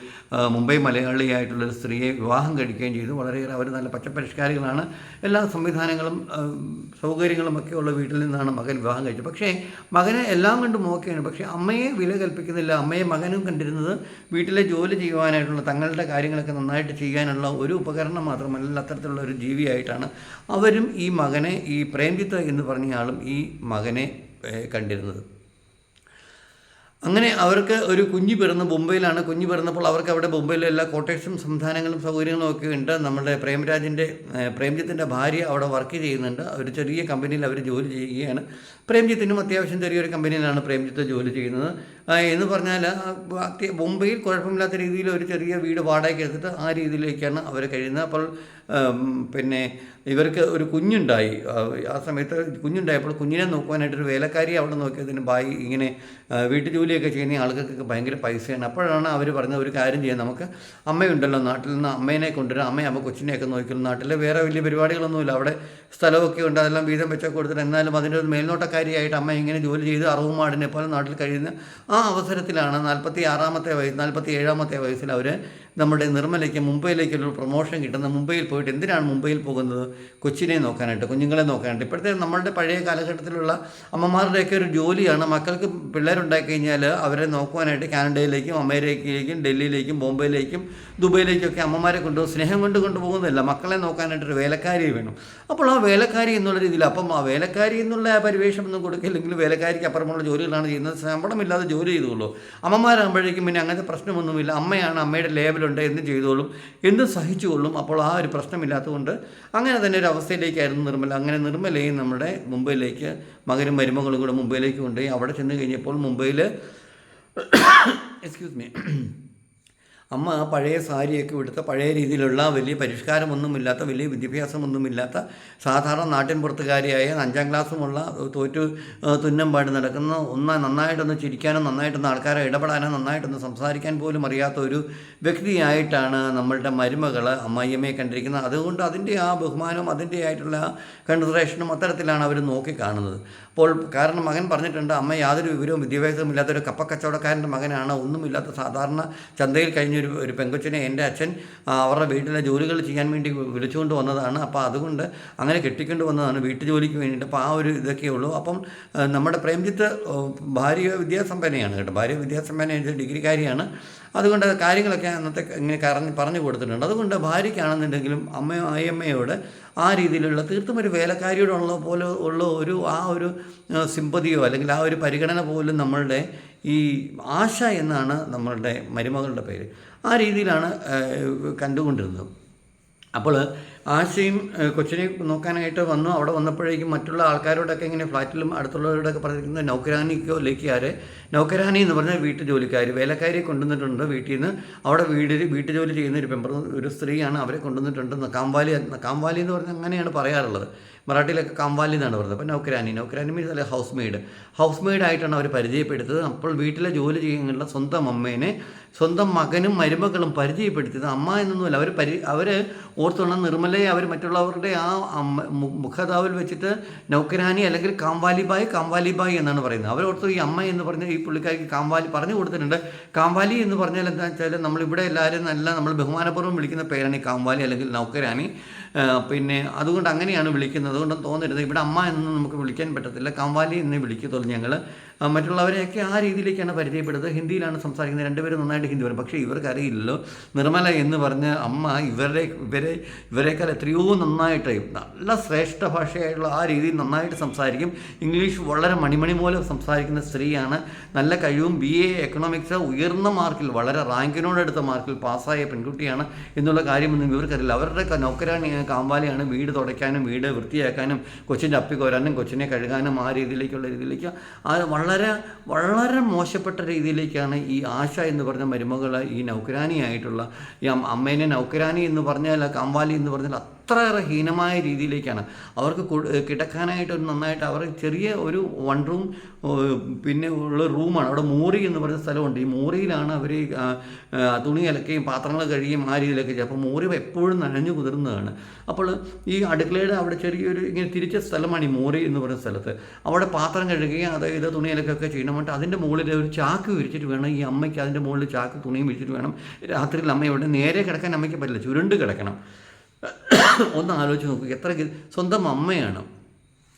Speaker 1: മുംബൈ മലയാളിയായിട്ടുള്ളൊരു സ്ത്രീയെ വിവാഹം കഴിക്കുകയും ചെയ്തു. വളരെയേറെ അവർ നല്ല പച്ചപ്പരിഷ്കാരികളാണ് എല്ലാ സംവിധാനങ്ങളും സൗകര്യങ്ങളും ഒക്കെ ഉള്ള വീട്ടിൽ നിന്നാണ് മകൻ വിവാഹം കഴിച്ചത്. പക്ഷേ മകനെ എല്ലാം കണ്ടും ഓക്കെയാണ്. പക്ഷേ അമ്മയെ വില കൽപ്പിക്കുന്നില്ല. അമ്മയെ മകനും കണ്ടിരുന്നത് വീട്ടിലെ ജോലി ചെയ്യുവാനായിട്ടുള്ള തങ്ങളുടെ കാര്യങ്ങളൊക്കെ നന്നായിട്ട് ചെയ്യാനുള്ള ഒരു ഉപകരണം മാത്രമല്ല അത്തരത്തിലുള്ള ഒരു ജീവിയായിട്ടാണ് അവരും ഈ മകനെ ഈ പ്രേംജിത്ത് എന്ന് പറഞ്ഞയാളും ഈ മകനെ കണ്ടിരുന്നത്. അങ്ങനെ അവർക്ക് ഒരു കുഞ്ഞ് പിറന്ന് മുംബൈയിലാണ് കുഞ്ഞ് പിറന്നപ്പോൾ അവർക്ക് അവിടെ മുംബൈയിലെ എല്ലാ കോട്ടേഴ്സും സംവിധാനങ്ങളും സൗകര്യങ്ങളും ഒക്കെ ഉണ്ട്. നമ്മുടെ പ്രേംരാജിന്റെ പ്രേംജിത്തിന്റെ ഭാര്യ അവിടെ വർക്ക് ചെയ്യുന്നുണ്ട്. ഒരു ചെറിയ കമ്പനിയിൽ അവർ ജോലി ചെയ്യുകയാണ്. പ്രേംജിത്തിനും അത്യാവശ്യം ചെറിയൊരു കമ്പനിയിലാണ് പ്രേംജിത്ത് ജോലി ചെയ്യുന്നത്. എന്ന് പറഞ്ഞാൽ മുംബൈയിൽ കുഴപ്പമില്ലാത്ത രീതിയിൽ ഒരു ചെറിയ വീട് വാടകയ്ക്ക് എടുത്തിട്ട് ആ രീതിയിലേക്കാണ് അവർ കഴിയുന്നത്. അപ്പോൾ പിന്നെ ഇവർക്ക് ഒരു കുഞ്ഞുണ്ടായി. ആ, സമയത്ത് കുഞ്ഞുണ്ടായപ്പോൾ കുഞ്ഞിനെ നോക്കുവാനായിട്ടൊരു വേലക്കാരി അവിടെ നോക്കിയതിന് ബായി ഇങ്ങനെ വീട്ടു ജോലിയൊക്കെ ചെയ്യുന്ന ആൾക്കൊക്കെ ഭയങ്കര പൈസയാണ്. അപ്പോഴാണ് അവർ പറഞ്ഞത് ഒരു കാര്യം ചെയ്യാൻ നമുക്ക് അമ്മയുണ്ടല്ലോ നാട്ടിൽ നിന്ന് അമ്മേനെ കൊണ്ടുവരാം. അമ്മയാകുമ്പോൾ കൊച്ചിനെയൊക്കെ നോക്കിയാലും നാട്ടിൽ വേറെ വലിയ പരിപാടികളൊന്നുമില്ല. അവിടെ സ്ഥലമൊക്കെ ഉണ്ട്. അതെല്ലാം വീതം വെച്ചൊക്കെ കൊടുത്തിട്ട് എന്നാലും അതിന്റെ ഒരു മേൽനോട്ടക്കാരിയായിട്ട് അമ്മ ഇങ്ങനെ ജോലി ചെയ്ത് അറുവുമാടിനെ പോലെ നാട്ടിൽ കഴിയുന്ന ആ അവസരത്തിലാണ് നാൽപ്പത്തി ആറാമത്തെ വയസ്സ് നാൽപ്പത്തി ഏഴാമത്തെ വയസ്സിൽ അവർ നമ്മുടെ നിർമ്മലയ്ക്ക് മുംബൈയിലേക്കൊരു പ്രൊമോഷൻ കിട്ടുന്ന മുംബൈയിൽ പോയിട്ട് എന്തിനാണ് മുംബൈയിൽ പോകുന്നത്? കൊച്ചിനെ നോക്കാനായിട്ട് കുഞ്ഞുങ്ങളെ നോക്കാനായിട്ട്. ഇപ്പോഴത്തെ നമ്മളുടെ പഴയ കാലഘട്ടത്തിലുള്ള അമ്മമാരുടെയൊക്കെ ഒരു ജോലിയാണ് മക്കൾക്ക് പിള്ളേരുണ്ടായി കഴിഞ്ഞാൽ അവരെ നോക്കുവാനായിട്ട് കാനഡയിലേക്കും അമേരിക്കയിലേക്കും ഡൽഹിയിലേക്കും ബോംബെയിലേക്കും ദുബൈയിലേക്കൊക്കെ അമ്മമാരെ കൊണ്ടുപോകും സ്നേഹം കൊണ്ട് കൊണ്ടുപോകുന്നില്ല മക്കളെ നോക്കാനായിട്ടൊരു വേലക്കാരി വേണം. അപ്പോൾ ആ വേലക്കാരി എന്നുള്ള രീതിയിൽ അപ്പം ആ വേലക്കാരി എന്നുള്ള ആ പരിവേഷം ഒന്നും കൊടുക്കില്ലെങ്കിൽ വേലക്കാരിക്ക് അപ്പുറമുള്ള ജോലികളാണ് ചെയ്യുന്നത്. ശമ്പളമില്ലാതെ ജോലി ചെയ്തുള്ളൂ അമ്മമാരാകുമ്പോഴേക്കും പിന്നെ അങ്ങനത്തെ പ്രശ്നമൊന്നുമില്ല. അമ്മയാണ് അമ്മയുടെ ലേബലുണ്ട് എന്തും ചെയ്തോളും എന്തും സഹിച്ചുകൊള്ളും. അപ്പോൾ ആ ഒരു പ്രശ്നമില്ലാത്തതുകൊണ്ട് അങ്ങനെ തന്നെ ഒരു അവസ്ഥയിലേക്കായിരുന്നു നിർമ്മല. അങ്ങനെ നിർമ്മലയും നമ്മുടെ മുംബൈയിലേക്ക് മകനും മരുമകളും കൂടെ മുംബൈയിലേക്ക് കൊണ്ടുപോയി അവിടെ ചെന്ന് കഴിഞ്ഞപ്പോൾ മുംബൈയിൽ എക്സ്ക്യൂസ് മീ അമ്മ ആ പഴയ സാരിയൊക്കെ എടുത്ത പഴയ രീതിയിലുള്ള വലിയ പരിഷ്കാരമൊന്നുമില്ലാത്ത വലിയ വിദ്യാഭ്യാസമൊന്നുമില്ലാത്ത സാധാരണ നാട്ടിൻപുറത്തുകാരിയായ അഞ്ചാം ക്ലാസ്സുമുള്ള തോറ്റു തുന്നം പാടി നടക്കുന്ന ഒന്ന് നന്നായിട്ടൊന്ന് ചിരിക്കാനോ നന്നായിട്ടൊന്ന് ആൾക്കാരെ ഇടപെടാനോ നന്നായിട്ടൊന്ന് സംസാരിക്കാൻ പോലും അറിയാത്ത ഒരു വ്യക്തിയായിട്ടാണ് നമ്മളുടെ മരുമകൾ അമ്മായിയമ്മയെ കണ്ടിരിക്കുന്നത്. അതുകൊണ്ട് അതിന്റെ ആ ബഹുമാനവും അതിന്റെ ആയിട്ടുള്ള കൺസിഡറേഷനും അത്തരത്തിലാണ് അവർ നോക്കിക്കാണുന്നത്. അപ്പോൾ കാരണം മകൻ പറഞ്ഞിട്ടുണ്ട് അമ്മ യാതൊരു വിവരവും വിദ്യാഭ്യാസവും ഇല്ലാത്ത ഒരു കപ്പക്കച്ചവടക്കാരന്റെ മകനാണ്. ഒന്നുമില്ലാത്ത സാധാരണ ചന്തയിൽ കഴിഞ്ഞൊരു ഒരു പെങ്കൊച്ചിനെ എന്റെ അച്ഛൻ അവരുടെ വീട്ടിലെ ജോലികൾ ചെയ്യാൻ വേണ്ടി വിളിച്ചുകൊണ്ട് വന്നതാണ്. അപ്പോൾ അതുകൊണ്ട് അങ്ങനെ കെട്ടിക്കൊണ്ട് വന്നതാണ് വീട്ടു ജോലിക്ക് വേണ്ടിയിട്ട്. അപ്പോൾ ആ ഒരു ഇതൊക്കെ ഉള്ളൂ. അപ്പം നമ്മുടെ പ്രേംജിത്ത് ഭാര്യ വിദ്യാസമ്പന്നയാണ് കേട്ടോ. ഭാര്യ വിദ്യാസമ്പന്ന ഡിഗ്രിക്കാരിയാണ്. അതുകൊണ്ട് കാര്യങ്ങളൊക്കെ അന്നത്തെ ഇങ്ങനെ കറഞ്ഞ് പറഞ്ഞു കൊടുത്തിട്ടുണ്ട്. അതുകൊണ്ട് ഭാര്യയ്ക്കാണെന്നുണ്ടെങ്കിലും അമ്മയോ അയ്യമ്മയോട് ആ രീതിയിലുള്ള തീർത്തും ഒരു വേലക്കാരിയോടുള്ള പോലെ ഉള്ള ഒരു ആ ഒരു സിമ്പതിയോ അല്ലെങ്കിൽ ആ ഒരു പരിഗണന പോലും നമ്മളുടെ ഈ ആശ എന്നാണ് നമ്മളുടെ മരുമകളുടെ പേര്. ആ രീതിയിലാണ് കണ്ടുകൊണ്ടിരുന്നത്. അപ്പോൾ ആശയും കൊച്ചിനെ നോക്കാനായിട്ട് വന്നു. അവിടെ വന്നപ്പോഴേക്കും മറ്റുള്ള ആൾക്കാരോടൊക്കെ ഇങ്ങനെ ഫ്ലാറ്റിലും അടുത്തുള്ളവരോടൊക്കെ പറഞ്ഞിരിക്കുന്നത് നൗക്കരാനിക്കോ ലേക്കിയാരെ നൗക്കരാനി എന്ന് പറഞ്ഞാൽ വീട്ടു ജോലിക്കാർ വേലക്കാരിയെ കൊണ്ടുവന്നിട്ടുണ്ട് വീട്ടിൽ നിന്ന് അവിടെ വീടിൽ വീട്ടു ജോലി ചെയ്യുന്ന ഒരു പെമ്പർ ഒരു സ്ത്രീയാണ് അവരെ കൊണ്ടുവന്നിട്ടുണ്ട്. കാംവാലി കാംവാലി എന്ന് പറഞ്ഞാൽ അങ്ങനെയാണ് പറയാറുള്ളത്. മറാഠിയിലൊക്കെ കാംവാലി എന്നാണ് പറയുന്നത് അപ്പോൾ നൗക്കരാനി നൗക്കരാനി മീൻസ് അല്ലെ ഹൗസ് മെയ്ഡ് ഹൗസ് മെയ്ഡായിട്ടാണ് അവർ പരിചയപ്പെടുത്തത്. അപ്പോൾ വീട്ടിലെ ജോലി ചെയ്യുന്നുള്ള സ്വന്തം അമ്മേനെ സ്വന്തം മകനും മരുമകളും പരിചയപ്പെടുത്തിയത് അമ്മ എന്നൊന്നുമല്ല. അവർ പരി അവർ ഓർത്തോണം നിർമ്മല നിർമ്മലയെ അവർ മറ്റുള്ളവരുടെ ആ മുഖതാവിൽ വെച്ചിട്ട് നൗക്കരാനി അല്ലെങ്കിൽ കാംവാലിബായ് കാംവാലിബായ് എന്നാണ് പറയുന്നത്. അവരോർത്ത് ഈ അമ്മ എന്ന് പറഞ്ഞ ഈ പുള്ളിക്കാരിക്ക് കാംവാലി പറഞ്ഞു കൊടുത്തിട്ടുണ്ട്. കാംവാലി എന്ന് പറഞ്ഞാൽ എന്താ വെച്ചാൽ നമ്മളിവിടെ എല്ലാവരും നല്ല നമ്മൾ ബഹുമാനപൂർവം വിളിക്കുന്ന പേരാണ് ഈ കാംവാലി അല്ലെങ്കിൽ നൗക്കരാനി പിന്നെ അതുകൊണ്ട് അങ്ങനെയാണ് വിളിക്കുന്നത്. അതുകൊണ്ടും തോന്നരുത്. ഇവിടെ അമ്മ എന്ന് നമുക്ക് വിളിക്കാൻ പറ്റത്തില്ല. കാംവാലി എന്ന് വിളിക്കത്തുള്ളൂ ഞങ്ങൾ മറ്റുള്ളവരെയൊക്കെ ആ രീതിയിലേക്കാണ് പരിചയപ്പെടുന്നത്. ഹിന്ദിയിലാണ് സംസാരിക്കുന്നത്. രണ്ടുപേരും നന്നായിട്ട് ഹിന്ദി പറയും. പക്ഷേ ഇവർക്കറിയില്ലല്ലോ. നിർമ്മല എന്ന് പറഞ്ഞ അമ്മ ഇവരുടെ ഇവരെ ഇവരെക്കാൾ എത്രയോ നന്നായിട്ട് നല്ല ശ്രേഷ്ഠ ഭാഷയായിട്ടുള്ള ആ രീതിയിൽ നന്നായിട്ട് സംസാരിക്കും. ഇംഗ്ലീഷ് വളരെ മണിമണി പോലെ സംസാരിക്കുന്ന സ്ത്രീയാണ്. നല്ല കഴിവും ബി എ എക്കണോമിക്സ് ഉയർന്ന മാർക്കിൽ വളരെ റാങ്കിനോടടുത്ത മാർക്കിൽ പാസ്സായ പെൺകുട്ടിയാണ് എന്നുള്ള കാര്യമൊന്നും ഇവർക്കറിയില്ല. അവരുടെ നൗക്കരാണി കാമ്പാലിയാണ് വീട് തുടയ്ക്കാനും വീട് വൃത്തിയാക്കാനും കൊച്ചിന്റെ അപ്പി കോരാനും കൊച്ചിനെ കഴുകാനും ആ രീതിയിലേക്കുള്ള രീതിയിലേക്ക് ആ വളരെ വളരെ വളരെ മോശപ്പെട്ട രീതിയിലേക്കാണ് ഈ ആശ എന്ന് പറഞ്ഞ മരുമകൾ ഈ നൗക്കരാനിയായിട്ടുള്ള ഈ അമ്മേനെ നൗക്കരാനി എന്ന് പറഞ്ഞാൽ കംവാലി എന്ന് പറഞ്ഞാൽ അത്രയേറെ ഹീനമായ രീതിയിലേക്കാണ്. അവർക്ക് കിടക്കാനായിട്ട് ഒരു നന്നായിട്ട് അവർ ചെറിയ ഒരു വൺ റൂം പിന്നെ ഉള്ള റൂമാണ് അവിടെ മോറി എന്ന് പറയുന്ന സ്ഥലമുണ്ട്. ഈ മോറിയിലാണ് അവർ തുണി അലക്കുകയും പാത്രങ്ങൾ കഴുകുകയും ആ രീതിയിലൊക്കെ ചെയ്യുക. അപ്പോൾ മോറി എപ്പോഴും നനഞ്ഞു കുതിർന്നതാണ്. അപ്പോൾ ഈ അടുക്കളയുടെ അവിടെ ചെറിയൊരു ഇങ്ങനെ തിരിച്ച സ്ഥലമാണ് ഈ മൂറി എന്ന് പറയുന്ന സ്ഥലത്ത്. അവിടെ പാത്രം കഴുകുകയും അതായത് തുണി അലക്കുകയൊക്കെ ചെയ്യണം. എന്നിട്ട് അതിന്റെ മുകളിൽ ഒരു ചാക്ക് വിരിച്ചിട്ട് വേണം. ഈ അമ്മയ്ക്ക് അതിന്റെ മുകളിൽ ചാക്ക് തുണിയും വിരിച്ചിട്ട് വേണം. രാത്രിയിൽ ഇവിടെ നേരെ കിടക്കാൻ അമ്മയ്ക്ക് പറ്റില്ല. ചുരുണ്ട് കിടക്കണം. ഒന്ന് ആലോചിച്ച് നോക്കുക എത്ര സ്വന്തം അമ്മയാണ്.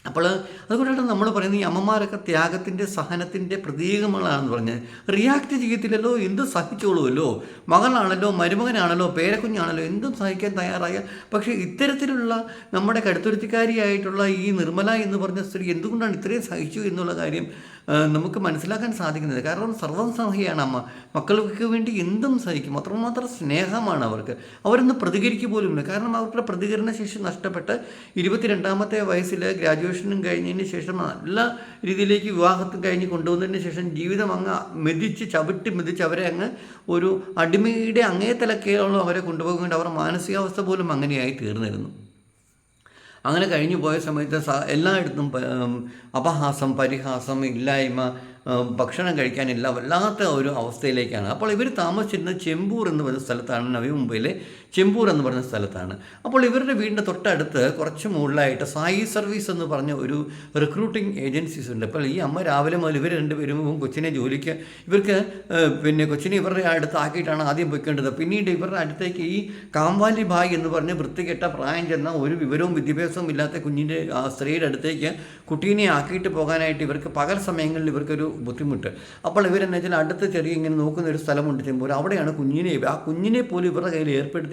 Speaker 1: അപ്പോൾ അതുകൊണ്ടാണ് നമ്മൾ പറയുന്നത് ഈ അമ്മമാരൊക്കെ ത്യാഗത്തിന്റെ സഹനത്തിന്റെ പ്രതീകങ്ങളാണെന്ന് പറഞ്ഞ് റിയാക്ട് ചെയ്യത്തില്ലല്ലോ എന്തും സഹിച്ചോളുമല്ലോ. മകളാണല്ലോ മരുമകനാണല്ലോ പേരക്കുഞ്ഞാണല്ലോ എന്തും സഹിക്കാൻ തയ്യാറായ പക്ഷേ ഇത്തരത്തിലുള്ള നമ്മുടെ കടുത്തുരുത്തിക്കാരിയായിട്ടുള്ള ഈ നിർമ്മല എന്ന് പറഞ്ഞ സ്ത്രീ എന്തുകൊണ്ടാണ് ഇത്രയും സഹിച്ചു എന്നുള്ള കാര്യം നമുക്ക് മനസ്സിലാക്കാൻ സാധിക്കുന്നത്. കാരണം സർവം സഹിയാണ് അമ്മ. മക്കൾക്ക് വേണ്ടി എന്തും സഹിക്കും. അത്രമാത്രം സ്നേഹമാണ് അവർക്ക്. അവരൊന്ന് പ്രതികരിക്കുക പോലുമില്ല. കാരണം അവരുടെ പ്രതികരണ ശേഷി നഷ്ടപ്പെട്ട് ഇരുപത്തിരണ്ടാമത്തെ വയസ്സിൽ ഗ്രാജുവേഷനും കഴിഞ്ഞതിന് ശേഷം നല്ല രീതിയിലേക്ക് വിവാഹത്തും കഴിഞ്ഞ് കൊണ്ടുവന്നതിന് ശേഷം ജീവിതം അങ്ങ് മെതിച്ച് ചവിട്ടി മെതിച്ച് അവരെ അങ്ങ് ഒരു അടിമയുടെ അങ്ങേ തലക്കേളം അവരെ കൊണ്ടുപോകുന്നുണ്ട് അവരുടെ മാനസികാവസ്ഥ പോലും അങ്ങനെയായി തീർന്നിരുന്നു. അങ്ങനെ കഴിഞ്ഞു പോയ സമയത്ത് എല്ലായിടത്തും അപഹാസം പരിഹാസം ഇല്ലായ്മ ഭക്ഷണം കഴിക്കാനില്ല വല്ലാത്ത ഒരു അവസ്ഥയിലേക്കാണ്. അപ്പോൾ ഇവർ താമസിച്ചിരുന്ന ചെമ്പൂർ എന്ന് പറയുന്ന സ്ഥലത്താണ് നവി മുംബൈയിലെ ചെമ്പൂർ എന്ന് പറഞ്ഞ സ്ഥലത്താണ്. അപ്പോൾ ഇവരുടെ വീടിന്റെ തൊട്ടടുത്ത് കുറച്ച് മുകളിലായിട്ട് സായി സർവീസ് എന്ന് പറഞ്ഞ ഒരു റിക്രൂട്ടിംഗ് ഏജൻസീസ് ഉണ്ട്. അപ്പോൾ ഈ അമ്മ രാവിലെ മുതൽ ഇവർ രണ്ടുപേരും കൊച്ചിനെ ജോലിക്ക് ഇവർക്ക് പിന്നെ കൊച്ചിനെ ഇവരുടെ അടുത്താക്കിയിട്ടാണ് ആദ്യം പോയിക്കേണ്ടത്. പിന്നീട് ഇവരുടെ അടുത്തേക്ക് ഈ കാമ്പാലി ഭായ് എന്ന് പറഞ്ഞ് വൃത്തികെട്ട പ്രായം ചെന്ന ഒരു വിവരവും വിദ്യാഭ്യാസവും ഇല്ലാത്ത കുഞ്ഞിന്റെ ആ സ്ത്രീയുടെ അടുത്തേക്ക് കുട്ടീനെ ആക്കിയിട്ട് പോകാനായിട്ട് ഇവർക്ക് പകൽ സമയങ്ങളിൽ ഇവർക്കൊരു ബുദ്ധിമുട്ട്. അപ്പോൾ ഇവരെന്നു വെച്ചാൽ അടുത്ത് ചെറിയ ഇങ്ങനെ നോക്കുന്ന ഒരു സ്ഥലമുണ്ട് ചെമ്പൂർ. അവിടെയാണ് കുഞ്ഞിനെ ആ കുഞ്ഞിനെ പോലും ഇവരുടെ കയ്യിൽ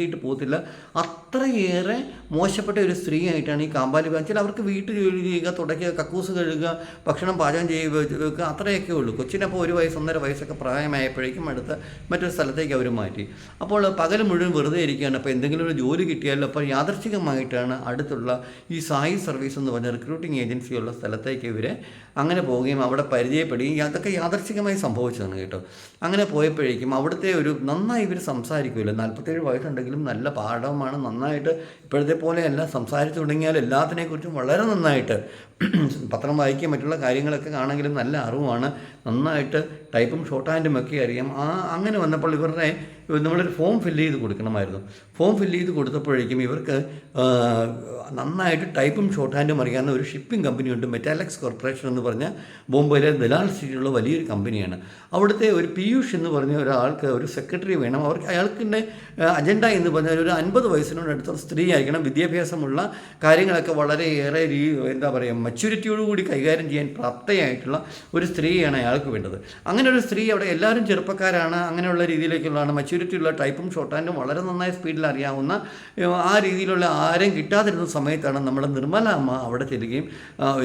Speaker 1: ഏർപ്പെടുത്തിയിട്ട് പോകത്തില്ല. അത്രയേറെ മോശപ്പെട്ട ഒരു സ്ത്രീ ആയിട്ടാണ് ഈ കാമ്പാലി വെച്ചാൽ അവർക്ക് വീട്ടിൽ ജോലി ചെയ്യുക തുടയ്ക്കുക കക്കൂസ് കഴുകുക ഭക്ഷണം പാചകം ചെയ്യുക അത്രയൊക്കെ ഉള്ളൂ. കൊച്ചിനപ്പോൾ ഒരു വയസ്സ് ഒന്നര വയസ്സൊക്കെ പ്രായമായപ്പോഴേക്കും അടുത്ത മറ്റൊരു സ്ഥലത്തേക്ക് അവർ മാറ്റി. അപ്പോൾ പകൽ മുഴുവൻ വെറുതെ ഇരിക്കുകയാണ്. അപ്പോൾ എന്തെങ്കിലും ഒരു ജോലി കിട്ടിയാലും? അപ്പോൾ യാദർച്ഛികമായിട്ടാണ് അടുത്തുള്ള ഈ സായി സർവീസ് എന്ന് പറഞ്ഞ റിക്രൂട്ടിംഗ് ഏജൻസിയുള്ള സ്ഥലത്തേക്ക് ഇവരെ അങ്ങനെ പോവുകയും അവിടെ പരിചയപ്പെടുകയും അതൊക്കെ യാദർച്ഛികമായി സംഭവിച്ചതാണ് കേട്ടോ. അങ്ങനെ പോയപ്പോഴേക്കും അവിടുത്തെ ഒരു നന്നായി ഇവർ സംസാരിക്കുമല്ലോ നാൽപ്പത്തേഴ് വയസ്സുണ്ടെങ്കിലും നല്ല പാഠമാണ് നന്നായിട്ട് ഇപ്പോഴത്തെ പോലെയല്ല സംസാരിച്ചു തുടങ്ങിയാൽ എല്ലാത്തിനെക്കുറിച്ചും വളരെ നന്നായിട്ട് പത്രം വായിക്കുകയും മറ്റുള്ള കാര്യങ്ങളൊക്കെ ആണെങ്കിലും നല്ല അറിവാണ്. നന്നായിട്ട് ടൈപ്പും ഷോർട്ട് ഹാൻഡും ഒക്കെ അറിയാം. ആ അങ്ങനെ വന്നപ്പോൾ ഇവരുടെ നമ്മളൊരു ഫോം ഫില്ല് ചെയ്ത് കൊടുക്കണമായിരുന്നു. ഫോം ഫില്ല് ചെയ്ത് കൊടുത്തപ്പോഴേക്കും ഇവർക്ക് നന്നായിട്ട് ടൈപ്പും ഷോർട്ട് ഹാൻഡും അറിയാവുന്ന ഒരു ഷിപ്പിംഗ് കമ്പനിയുണ്ട് മെറ്റാലക്സ് കോർപ്പറേഷൻ എന്ന് പറഞ്ഞ ബോംബെയിലെ ദലാൽ സിറ്റിയിലുള്ള വലിയൊരു കമ്പനിയാണ് അവിടുത്തെ ഒരു പീയൂഷ് എന്ന് പറഞ്ഞ ഒരാൾക്ക് ഒരു സെക്രട്ടറി വേണം. അവർക്ക് അയാൾക്കിന്റെ അജണ്ട എന്ന് പറഞ്ഞാൽ ഒരു അൻപത് വയസ്സിനോടടുത്ത സ്ത്രീ ആയിരിക്കണം വിദ്യാഭ്യാസമുള്ള കാര്യങ്ങളൊക്കെ വളരെയേറെ രീ എന്താ പറയുക മച്യൂരിറ്റിയോടുകൂടി കൈകാര്യം ചെയ്യാൻ പ്രാപ്തയായിട്ടുള്ള ഒരു സ്ത്രീയാണ് അയാൾക്ക് വേണ്ടത്. അങ്ങനെ ഒരു സ്ത്രീ അവിടെ എല്ലാവരും ചെറുപ്പക്കാരാണ് അങ്ങനെയുള്ള രീതിയിലേക്കുള്ളതാണ്. മച്യൂരിറ്റി ഉള്ള ടൈപ്പും ഷോർട്ട് ഹാൻഡും വളരെ നന്നായി സ്പീഡിൽ അറിയാവുന്ന ആ രീതിയിലുള്ള ആരെയും കിട്ടാതിരുന്ന സമയത്താണ് നമ്മുടെ നിർമ്മല അമ്മ അവിടെ ചെല്ലുകയും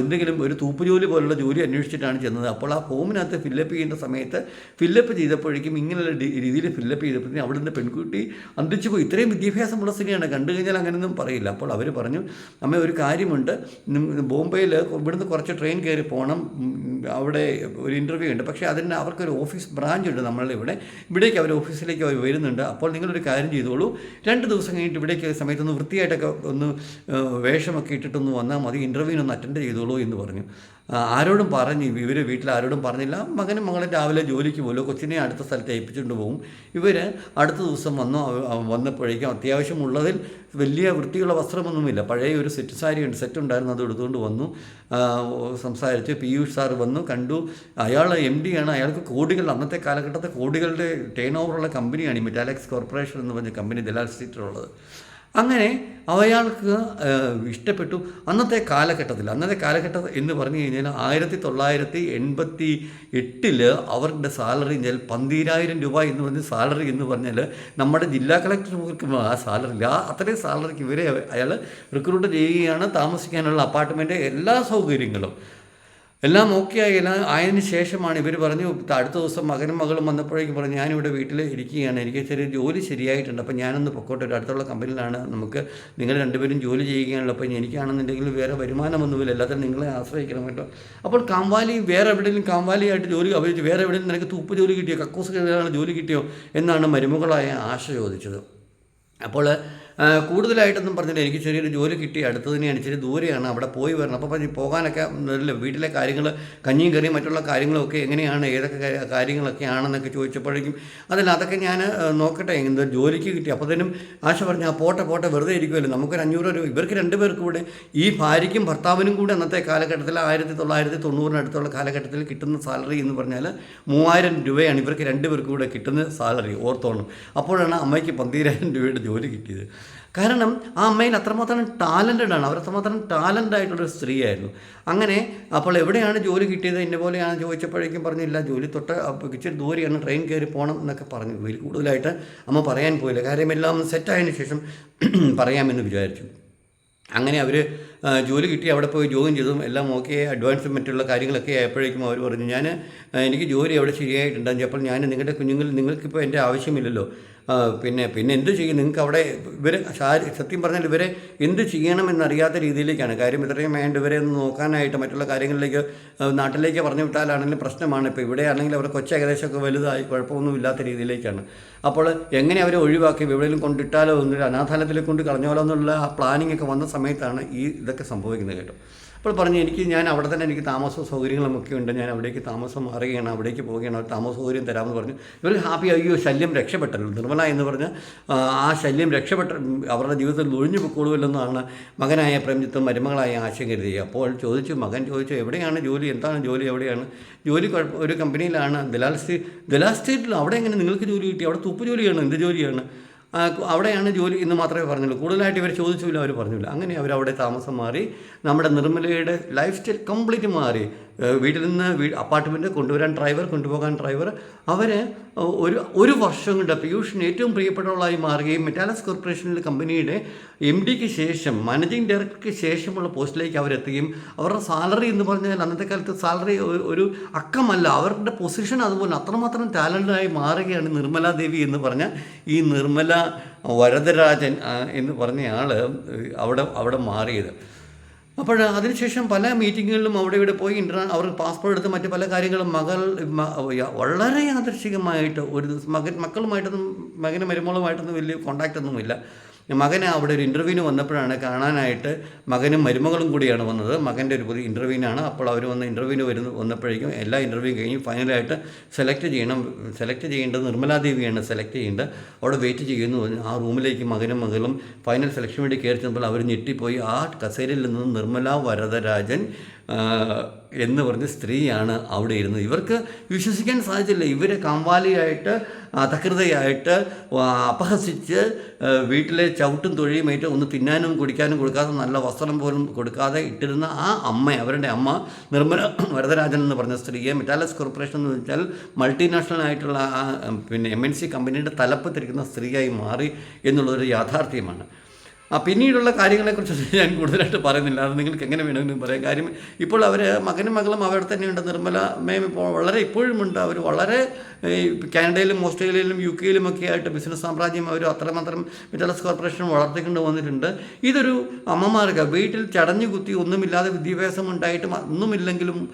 Speaker 1: എന്തെങ്കിലും ഒരു തൂപ്പ് ജോലി പോലുള്ള ജോലി അന്വേഷിച്ചിട്ടാണ് ചെന്നത്. അപ്പോൾ ആ ഫോമിനകത്ത് ഫില്ലപ്പ് ചെയ്യുന്ന സമയത്ത് ഫില്ലപ്പ് ചെയ്തപ്പോഴേക്കും ഇങ്ങനെയുള്ള രീതിയിൽ ഫില്ലപ്പ് ചെയ്തപ്പോഴത്തേക്കും അവിടുന്ന് പെൺകുട്ടി അന്തിച്ചു പോയി. ഇത്രയും വിദ്യാഭ്യാസമുള്ള സ്ത്രീയാണ്. കണ്ടു കഴിഞ്ഞാൽ അങ്ങനെയൊന്നും പറയില്ല. അപ്പോൾ അവർ പറഞ്ഞു അമ്മ ഒരു കാര്യമുണ്ട്. ബോംബെയിൽ ഇവിടുന്ന് കുറച്ച് ട്രെയിൻ കയറി പോകണം അവിടെ ഒരു ഇന്റർവ്യൂ ഉണ്ട്. പക്ഷേ അതിന് അവർക്കൊരു ഓഫീസ് ബ്രാഞ്ച് ഉണ്ട് നമ്മളുടെ ഇവിടെ. ഇവിടേക്ക് അവർ ഓഫീസിലേക്ക് അവർ വരുന്നുണ്ട്. അപ്പോൾ നിങ്ങളൊരു കാര്യം ചെയ്തോളൂ. രണ്ട് ദിവസം കഴിഞ്ഞിട്ട് ഇവിടേക്ക് സമയത്തൊന്ന് വൃത്തിയായിട്ടൊക്കെ ഒന്ന് വേഷമൊക്കെ ഇട്ടിട്ടൊന്ന് വന്നാൽ മതി. ഇന്റർവ്യൂവിനൊന്ന് അറ്റൻഡ് ചെയ്തോളൂ എന്ന് പറഞ്ഞു. ആരോടും പറഞ്ഞു ഇവർ വീട്ടിൽ ആരോടും പറഞ്ഞില്ല. മകനും മകളെ രാവിലെ ജോലിക്ക് പോലും കൊച്ചിനെ അടുത്ത സ്ഥലത്ത് ഏൽപ്പിച്ചുകൊണ്ട് പോകും. ഇവർ അടുത്ത ദിവസം വന്നു വന്നപ്പോഴേക്കും അത്യാവശ്യമുള്ളതിൽ വലിയ വൃത്തിയുള്ള വസ്ത്രമൊന്നുമില്ല. പഴയ ഒരു സെറ്റ് സാരി ഉണ്ട് സെറ്റ് ഉണ്ടായിരുന്നു അത് എടുത്തുകൊണ്ട് വന്നു. സംസാരിച്ച് പീയൂഷ് സാർ വന്നു കണ്ടു. അയാൾ എം ആണ്. അയാൾക്ക് കോടികൾ അന്നത്തെ കാലഘട്ടത്തെ കോടികളുടെ ടേൺ ഓവറുള്ള കമ്പനിയാണ് ഈ മെറ്റാലക്സ് കോർപ്പറേഷൻ എന്ന് പറഞ്ഞ കമ്പനി ദലാൽ സ്ട്രീറ്റിലുള്ളത് അങ്ങനെ അയാൾക്ക് ഇഷ്ടപ്പെട്ടു. അന്നത്തെ കാലഘട്ടത്തിൽ അന്നത്തെ കാലഘട്ടം എന്ന് പറഞ്ഞു കഴിഞ്ഞാൽ ആയിരത്തി തൊള്ളായിരത്തി എൺപത്തി എട്ടിൽ അവരുടെ സാലറി എന്നാൽ പന്തിരായിരം രൂപ എന്ന് പറഞ്ഞ സാലറി എന്ന് പറഞ്ഞാൽ നമ്മുടെ ജില്ലാ കളക്ടർക്ക് ആ സാലറി ആ അത്രയും സാലറിക്ക് ഇവരെ അയാൾ റിക്രൂട്ട് ചെയ്യുകയാണ് താമസിക്കാനുള്ള അപ്പാർട്ട്മെന്റ് എല്ലാ സൗകര്യങ്ങളും. എല്ലാം ഓക്കെ ആയി എല്ലാം ആയതിനു ശേഷമാണ് ഇവർ പറഞ്ഞു അടുത്ത ദിവസം മകനും മകളും വന്നപ്പോഴേക്കും പറഞ്ഞു ഞാനിവിടെ വീട്ടിൽ ഇരിക്കുകയാണ് എനിക്ക് ചെറിയ ജോലി ശരിയായിട്ടുണ്ട് അപ്പോൾ ഞാനൊന്ന് പൊക്കോട്ടെ അടുത്തുള്ള കമ്പനിയിലാണ് നമുക്ക് നിങ്ങൾ രണ്ടുപേരും ജോലി ചെയ്യുകയാണല്ലോ അപ്പോൾ എനിക്കാണെന്നുണ്ടെങ്കിൽ വേറെ വരുമാനമൊന്നുമില്ല എല്ലാത്തിനും നിങ്ങളെ ആശ്രയിക്കണം കേട്ടോ. അപ്പോൾ കാമ്പാലി വേറെ എവിടെയെങ്കിലും കാമ്പാലിയായിട്ട് ജോലി അപേക്ഷിച്ച് വേറെ എവിടെയെങ്കിലും നിനക്ക് തൂപ്പ് ജോലി കിട്ടിയോ കക്കൂസ് ജോലി കിട്ടിയോ എന്നാണ് മരുമകളായ ആശ ചോദിച്ചത്. അപ്പോൾ കൂടുതലായിട്ടൊന്നും പറഞ്ഞില്ല. എനിക്ക് ചെറിയൊരു ജോലി കിട്ടി. അടുത്തതിനെയാണ് ഇച്ചിരി ദൂരെയാണ്. അവിടെ പോയി വരണം. അപ്പോൾ പറഞ്ഞു പോകാനൊക്കെ വീട്ടിലെ കാര്യങ്ങൾ കഞ്ഞിയും കറിയും മറ്റുള്ള കാര്യങ്ങളൊക്കെ എങ്ങനെയാണ് ഏതൊക്കെ കാര്യ- കാര്യങ്ങളൊക്കെ ആണെന്നൊക്കെ ചോദിച്ചപ്പോഴേക്കും അതിൽ അതൊക്കെ ഞാൻ നോക്കട്ടെ. എന്തോ ജോലിക്ക് കിട്ടി. അപ്പോഴത്തേനും ആശ പറഞ്ഞു ആ പോട്ടെ പോട്ടെ വെറുതെ ഇരിക്കുമല്ലോ നമുക്കൊരു അഞ്ഞൂറ് രൂപ ഇവർക്ക് രണ്ട് പേർക്ക് കൂടെ ഈ ഭാര്യയ്ക്കും ഭർത്താവിനും കൂടെ അന്നത്തെ കാലഘട്ടത്തിൽ ആയിരത്തി തൊള്ളായിരത്തി തൊണ്ണൂറിനടുത്തുള്ള കാലഘട്ടത്തിൽ കിട്ടുന്ന സാലറി എന്ന് പറഞ്ഞാൽ മൂവായിരം രൂപയാണ് ഇവർക്ക് രണ്ടുപേർക്കും കൂടെ കിട്ടുന്ന സാലറി ഓർത്തോണം. അപ്പോഴാണ് അമ്മയ്ക്ക് പന്തീരായിരം രൂപയുടെ ജോലി കിട്ടിയത്. കാരണം ആ അമ്മയിൽ അത്രമാത്രം ടാലന്റഡ് ആണ് അവർ അത്രമാത്രം ടാലന്റ് ആയിട്ടുള്ളൊരു സ്ത്രീയായിരുന്നു. അങ്ങനെ അപ്പോൾ എവിടെയാണ് ജോലി കിട്ടിയത്? എന്നെ പോലെയാണ് ചോദിച്ചപ്പോഴേക്കും പറഞ്ഞില്ല ജോലി തൊട്ട് ഇച്ചിരി ദൂരെയാണ്. ട്രെയിൻ കയറി പോകണം എന്നൊക്കെ പറഞ്ഞു. ഇതിൽ കൂടുതലായിട്ട് അമ്മ പറയാൻ പോയില്ല. കാര്യമെല്ലാം സെറ്റായതിനു ശേഷം പറയാമെന്ന് വിചാരിച്ചു. അങ്ങനെ അവർ ജോലി കിട്ടി. അവിടെ പോയി ജോയിൻ ചെയ്തും. എല്ലാം ഓക്കെ. അഡ്വാൻസും മറ്റുള്ള കാര്യങ്ങളൊക്കെ ആയപ്പോഴേക്കും അവർ പറഞ്ഞു ഞാൻ എനിക്ക് ജോലി അവിടെ ശരിയായിട്ടുണ്ട്. അപ്പോൾ ഞാൻ നിങ്ങളുടെ കുഞ്ഞുങ്ങൾ നിങ്ങൾക്കിപ്പോൾ എന്റെ ആവശ്യമില്ലല്ലോ. പിന്നെ പിന്നെ എന്ത് ചെയ്യും? നിങ്ങൾക്ക് അവിടെ ഇവർ സത്യം പറഞ്ഞാൽ ഇവരെ എന്ത് ചെയ്യണമെന്നറിയാത്ത രീതിയിലേക്കാണ്. കാര്യം ഇത്രയും വേണ്ട ഇവരെ ഒന്ന് നോക്കാനായിട്ട് മറ്റുള്ള കാര്യങ്ങളിലേക്ക് നാട്ടിലേക്ക് പറഞ്ഞു വിട്ടാലാണെങ്കിലും പ്രശ്നമാണ്. ഇപ്പോൾ ഇവിടെ ആണെങ്കിൽ അവരുടെ കൊച്ചു ഏകദേശമൊക്കെ വലുതായി കുഴപ്പമൊന്നും ഇല്ലാത്ത രീതിയിലേക്കാണ്. അപ്പോൾ എങ്ങനെ അവരെ ഒഴിവാക്കി? എവിടെയെങ്കിലും കൊണ്ടിട്ടാലോ? ഒന്നും അനാഥാലയത്തിൽ കൊണ്ട് കളഞ്ഞോളോ എന്നുള്ള ആ പ്ലാനിങ് ഒക്കെ വന്ന സമയത്താണ് ഈ ഇതൊക്കെ സംഭവിക്കുന്നത് കേട്ടോ. അപ്പോൾ പറഞ്ഞു എനിക്ക് ഞാൻ അവിടെ തന്നെ എനിക്ക് താമസ സൗകര്യങ്ങളും ഒക്കെ ഉണ്ട്. ഞാൻ അവിടേക്ക് താമസം മാറുകയാണ് അവിടേക്ക് പോവുകയാണ് താമസ സൗകര്യം തരാമെന്ന് പറഞ്ഞു. ഇവർ ഹാപ്പി അയ്യോ ശല്യം രക്ഷപ്പെട്ടല്ലോ. നിർമ്മല എന്ന് പറഞ്ഞ് ആ, ശല്യം രക്ഷപ്പെട്ട അവരുടെ ജീവിതത്തിൽ ഒഴിഞ്ഞു പൊക്കോളുമല്ലെന്നാണ് മകനായ പ്രേംജിത്തും മരുമകളായ ആശയം കരുതി അപ്പോൾ ചോദിച്ചു മകൻ ചോദിച്ചു എവിടെയാണ് ജോലി? എന്താണ് ജോലി? എവിടെയാണ്? ജോലി ഒരു കമ്പനിയിലാണ് ദലാൽ സ്ട്രീ ദലാൽ സ്റ്റേറ്റിൽ അവിടെ എങ്ങനെ നിങ്ങൾക്ക് ജോലി കിട്ടി? അവിടെ തുപ്പ് ജോലിയാണ് എന്ത് ജോലിയാണ്? അവിടെയാണ് ജോലി എന്ന് മാത്രമേ പറഞ്ഞുള്ളൂ. കൂടുതലായിട്ട് ഇവർ ചോദിച്ചില്ല അവർ പറഞ്ഞില്ല. അങ്ങനെ അവർ അവിടെ താമസം മാറി നമ്മുടെ നിർമ്മലയുടെ ലൈഫ് സ്റ്റൈൽ കംപ്ലീറ്റ് മാറി. വീട്ടിൽ നിന്ന് അപ്പാർട്ട്മെന്റ് കൊണ്ടുവരാൻ ഡ്രൈവർ കൊണ്ടുപോകാൻ ഡ്രൈവർ അവർ ഒരു ഒരു വർഷം കൊണ്ട് പീയൂഷിന് ഏറ്റവും പ്രിയപ്പെട്ടവളായി മാറുകയും മെറ്റാലസ് കോർപ്പറേഷനിലെ കമ്പനിയുടെ എം ഡിക്ക് ശേഷം മാനേജിങ് ഡയറക്ടർക്ക് ശേഷമുള്ള പോസ്റ്റിലേക്ക് അവരെത്തുകയും അവരുടെ സാലറി എന്ന് പറഞ്ഞാൽ അന്നത്തെ കാലത്ത് സാലറി ഒരു അക്കമല്ല അവരുടെ പൊസിഷൻ അതുപോലെ അത്രമാത്രം ടാലന്റായി മാറുകയാണ് നിർമ്മല ദേവി എന്ന് പറഞ്ഞ ഈ നിർമ്മല വരദരാജൻ എന്ന് പറഞ്ഞ അവിടെ അവിടെ മാറിയത്. അപ്പോൾ അതിനുശേഷം പല മീറ്റിങ്ങുകളിലും അവിടെ ഇവിടെ പോയി ഇന്റർ അവർ പാസ്പോർട്ട് എടുത്ത് മറ്റു പല കാര്യങ്ങളും മകൾ വളരെ യാദൃശികമായിട്ട് ഒരു ദിവസം മകൻ മക്കളുമായിട്ടൊന്നും മകനും മരുമകളുമായിട്ടൊന്നും വലിയ കോണ്ടാക്റ്റ് ഒന്നുമില്ല. മകന് അവിടെ ഒരു ഇന്റർവ്യൂവിന് വന്നപ്പോഴാണ് കാണാനായിട്ട് മകനും മരുമകളും കൂടിയാണ് വന്നത്. മകന്റെ ഒരു പുതിയ ഇന്റർവ്യൂവിനാണ് അപ്പോൾ അവർ വന്ന് ഇന്റർവ്യൂവിന് വരുന്ന വന്നപ്പോഴേക്കും എല്ലാ ഇന്റർവ്യൂ കഴിഞ്ഞ് ഫൈനലായിട്ട് സെലക്ട് ചെയ്യണം സെലക്ട് ചെയ്യേണ്ടത് നിർമ്മലാദേവിയാണ് സെലക്ട് ചെയ്യേണ്ടത്. അവിടെ വെയിറ്റ് ചെയ്യുന്നു. ആ റൂമിലേക്ക് മകനും മകളും ഫൈനൽ സെലക്ഷൻ വേണ്ടി കയറി ചെന്നപ്പോൾ അവർ ഞെട്ടിപ്പോയി. ആ കസേരയിൽ നിന്ന് നിർമ്മല വരദരാജൻ എന്ന് പറഞ്ഞ് സ്ത്രീയാണ് അവിടെ ഇരുന്നത്. ഇവർക്ക് വിശ്വസിക്കാൻ സാധിച്ചില്ല. ഇവരെ കാമ്പാലിയായിട്ട് അധകൃതയായിട്ട് അപഹസിച്ച് വീട്ടിലെ ചവിട്ടും തൊഴിയുമായിട്ട് ഒന്ന് തിന്നാനും കുടിക്കാനും കൊടുക്കാതെ നല്ല വസ്ത്രം പോലും കൊടുക്കാതെ ഇട്ടിരുന്ന ആ അമ്മ അവരുടെ അമ്മ നിർമ്മല വരദരാജൻ എന്ന് പറഞ്ഞ സ്ത്രീയെ മെറ്റാലസ് കോർപ്പറേഷൻ എന്ന് വെച്ചാൽ മൾട്ടിനാഷണൽ ആയിട്ടുള്ള പിന്നെ എം എൻ സി കമ്പനിയുടെ തലപ്പത്തിരിക്കുന്ന സ്ത്രീയായി മാറി എന്നുള്ളൊരു യാഥാർത്ഥ്യമാണ്. പിന്നീടുള്ള കാര്യങ്ങളെക്കുറിച്ച് ഞാൻ കൂടുതലായിട്ട് പറയുന്നില്ല. അത് നിങ്ങൾക്ക് എങ്ങനെ വേണമെങ്കിലും പറയാം. കാര്യം ഇപ്പോൾ അവർ മകനും മകളും അവിടെ തന്നെയുണ്ട്. നിർമ്മല മേം ഇപ്പോൾ വളരെ ഇപ്പോഴും ഉണ്ട്. അവർ വളരെ കാനഡയിലും ഓസ്ട്രേലിയയിലും യു കെയിലും ഒക്കെ ആയിട്ട് ബിസിനസ് സാമ്രാജ്യം അവർ അത്രമാത്രം മെറ്റലസ് കോർപ്പറേഷൻ വളർത്തിക്കൊണ്ട് വന്നിട്ടുണ്ട്. ഇതൊരു അമ്മമാർക്ക് വീട്ടിൽ ചടഞ്ഞു കുത്തി ഒന്നുമില്ലാതെ വിദ്യാഭ്യാസം ഉണ്ടായിട്ടും ഒന്നുമില്ലെങ്കിലും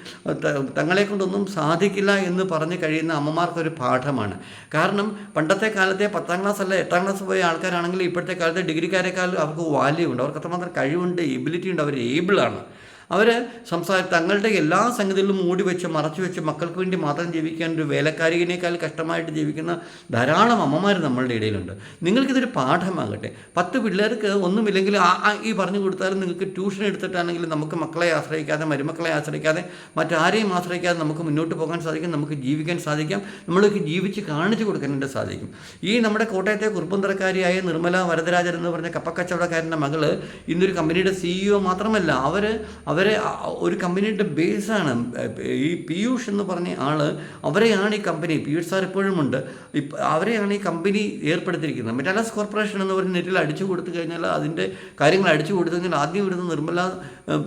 Speaker 1: തങ്ങളെ കൊണ്ടൊന്നും സാധിക്കില്ല എന്ന് പറഞ്ഞു കഴിയുന്ന അമ്മമാർക്കൊരു പാഠമാണ്. കാരണം പണ്ടത്തെ കാലത്തെ പത്താം ക്ലാസ് അല്ല എട്ടാം ക്ലാസ് പോയ ആൾക്കാരാണെങ്കിൽ ഇപ്പോഴത്തെ കാലത്തെ ഡിഗ്രിക്കാരെക്കാൾ അവർക്ക് വാല്യൂ ഉണ്ട്. അവർക്ക് അത്രമാത്രം കഴിവുണ്ട് എബിലിറ്റി ഉണ്ട്. അവർ ഏബിളാണ് അവർ സംസാര തങ്ങളുടെ എല്ലാ സംഗതികളും മൂടി വെച്ച് മറച്ചു വെച്ച് മക്കൾക്ക് വേണ്ടി മാത്രം ജീവിക്കാൻ ഒരു വേലക്കാരികനേക്കാൾ കഷ്ടമായിട്ട് ജീവിക്കുന്ന ധാരാളം അമ്മമാർ നമ്മളുടെ ഇടയിലുണ്ട്. നിങ്ങൾക്കിതൊരു പാഠമാകട്ടെ. പത്ത് പിള്ളേർക്ക് ഒന്നുമില്ലെങ്കിൽ ഈ പറഞ്ഞു കൊടുത്താലും നിങ്ങൾക്ക് ട്യൂഷൻ എടുത്തിട്ടാണെങ്കിലും നമുക്ക് മക്കളെ ആശ്രയിക്കാതെ മരുമക്കളെ ആശ്രയിക്കാതെ മറ്റാരെയും ആശ്രയിക്കാതെ നമുക്ക് മുന്നോട്ട് പോകാൻ സാധിക്കും നമുക്ക് ജീവിക്കാൻ സാധിക്കാം നമ്മൾക്ക് ജീവിച്ച് കാണിച്ചു കൊടുക്കാനായിട്ട് സാധിക്കും. ഈ നമ്മുടെ കോട്ടയത്തെ കുറുപ്പന്തറക്കാരിയായ നിർമ്മല വരദരാജൻ എന്ന് പറഞ്ഞ കപ്പക്കച്ചവടക്കാരന്റെ മകൾ ഇന്നൊരു കമ്പനിയുടെ സിഇഒ മാത്രമല്ല അവർ അവർ അവരെ ഒരു കമ്പനിയുടെ ബേസാണ്. ഈ പീയൂഷ് എന്ന് പറഞ്ഞ ആൾ അവരെയാണ് ഈ കമ്പനി പീയൂഷ് സാർ ഇപ്പോഴും ഉണ്ട്. അവരെയാണ് ഈ കമ്പനി ഏർപ്പെടുത്തിയിരിക്കുന്നത്. മെറ്റാലസ് കോർപ്പറേഷൻ എന്ന് പറഞ്ഞ നെറ്റിൽ അടിച്ചു കൊടുത്തു കഴിഞ്ഞാൽ അതിന്റെ കാര്യങ്ങൾ അടിച്ചു കൊടുത്തു കഴിഞ്ഞാൽ ആദ്യം വരുന്ന നിർമ്മല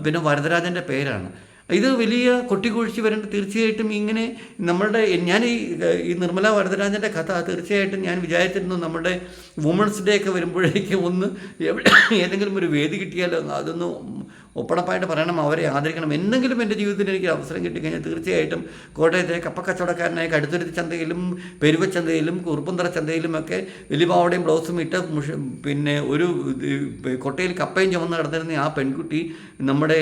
Speaker 1: പിന്നെ വരദരാജന്റെ പേരാണ്. ഇത് വലിയ കൊട്ടിക്കൊഴിച്ച് വരേണ്ട തീർച്ചയായിട്ടും ഇങ്ങനെ നമ്മളുടെ ഞാൻ ഈ ഈ നിർമ്മല വരദരാജന്റെ കഥ തീർച്ചയായിട്ടും ഞാൻ വിചാരിച്ചിരുന്നു നമ്മുടെ വുമൺസ് ഡേ ഒക്കെ വരുമ്പോഴേക്കും ഒന്ന് ഏതെങ്കിലും ഒരു വേദി കിട്ടിയാലോ അതൊന്ന് ഒപ്പണപ്പായിട്ട് പറയണം അവരെ ആദരിക്കണം. എന്തെങ്കിലും എന്റെ ജീവിതത്തിൽ എനിക്ക് അവസരം കിട്ടിക്കഴിഞ്ഞാൽ തീർച്ചയായിട്ടും കോട്ടയത്തെ കപ്പക്കച്ചവടക്കാരനായ കടുത്തുരുത്തി ചന്തയിലും പെരുവച്ചന്തയിലും കുറുപ്പന്തറ ചന്തയിലും ഒക്കെ വലിയപാവടയും ബ്ലൗസും ഇട്ട് പിന്നെ ഒരു കൊട്ടയിൽ കപ്പയും ചുമന്ന് കിടന്നിരുന്ന ആ പെൺകുട്ടി നമ്മുടെ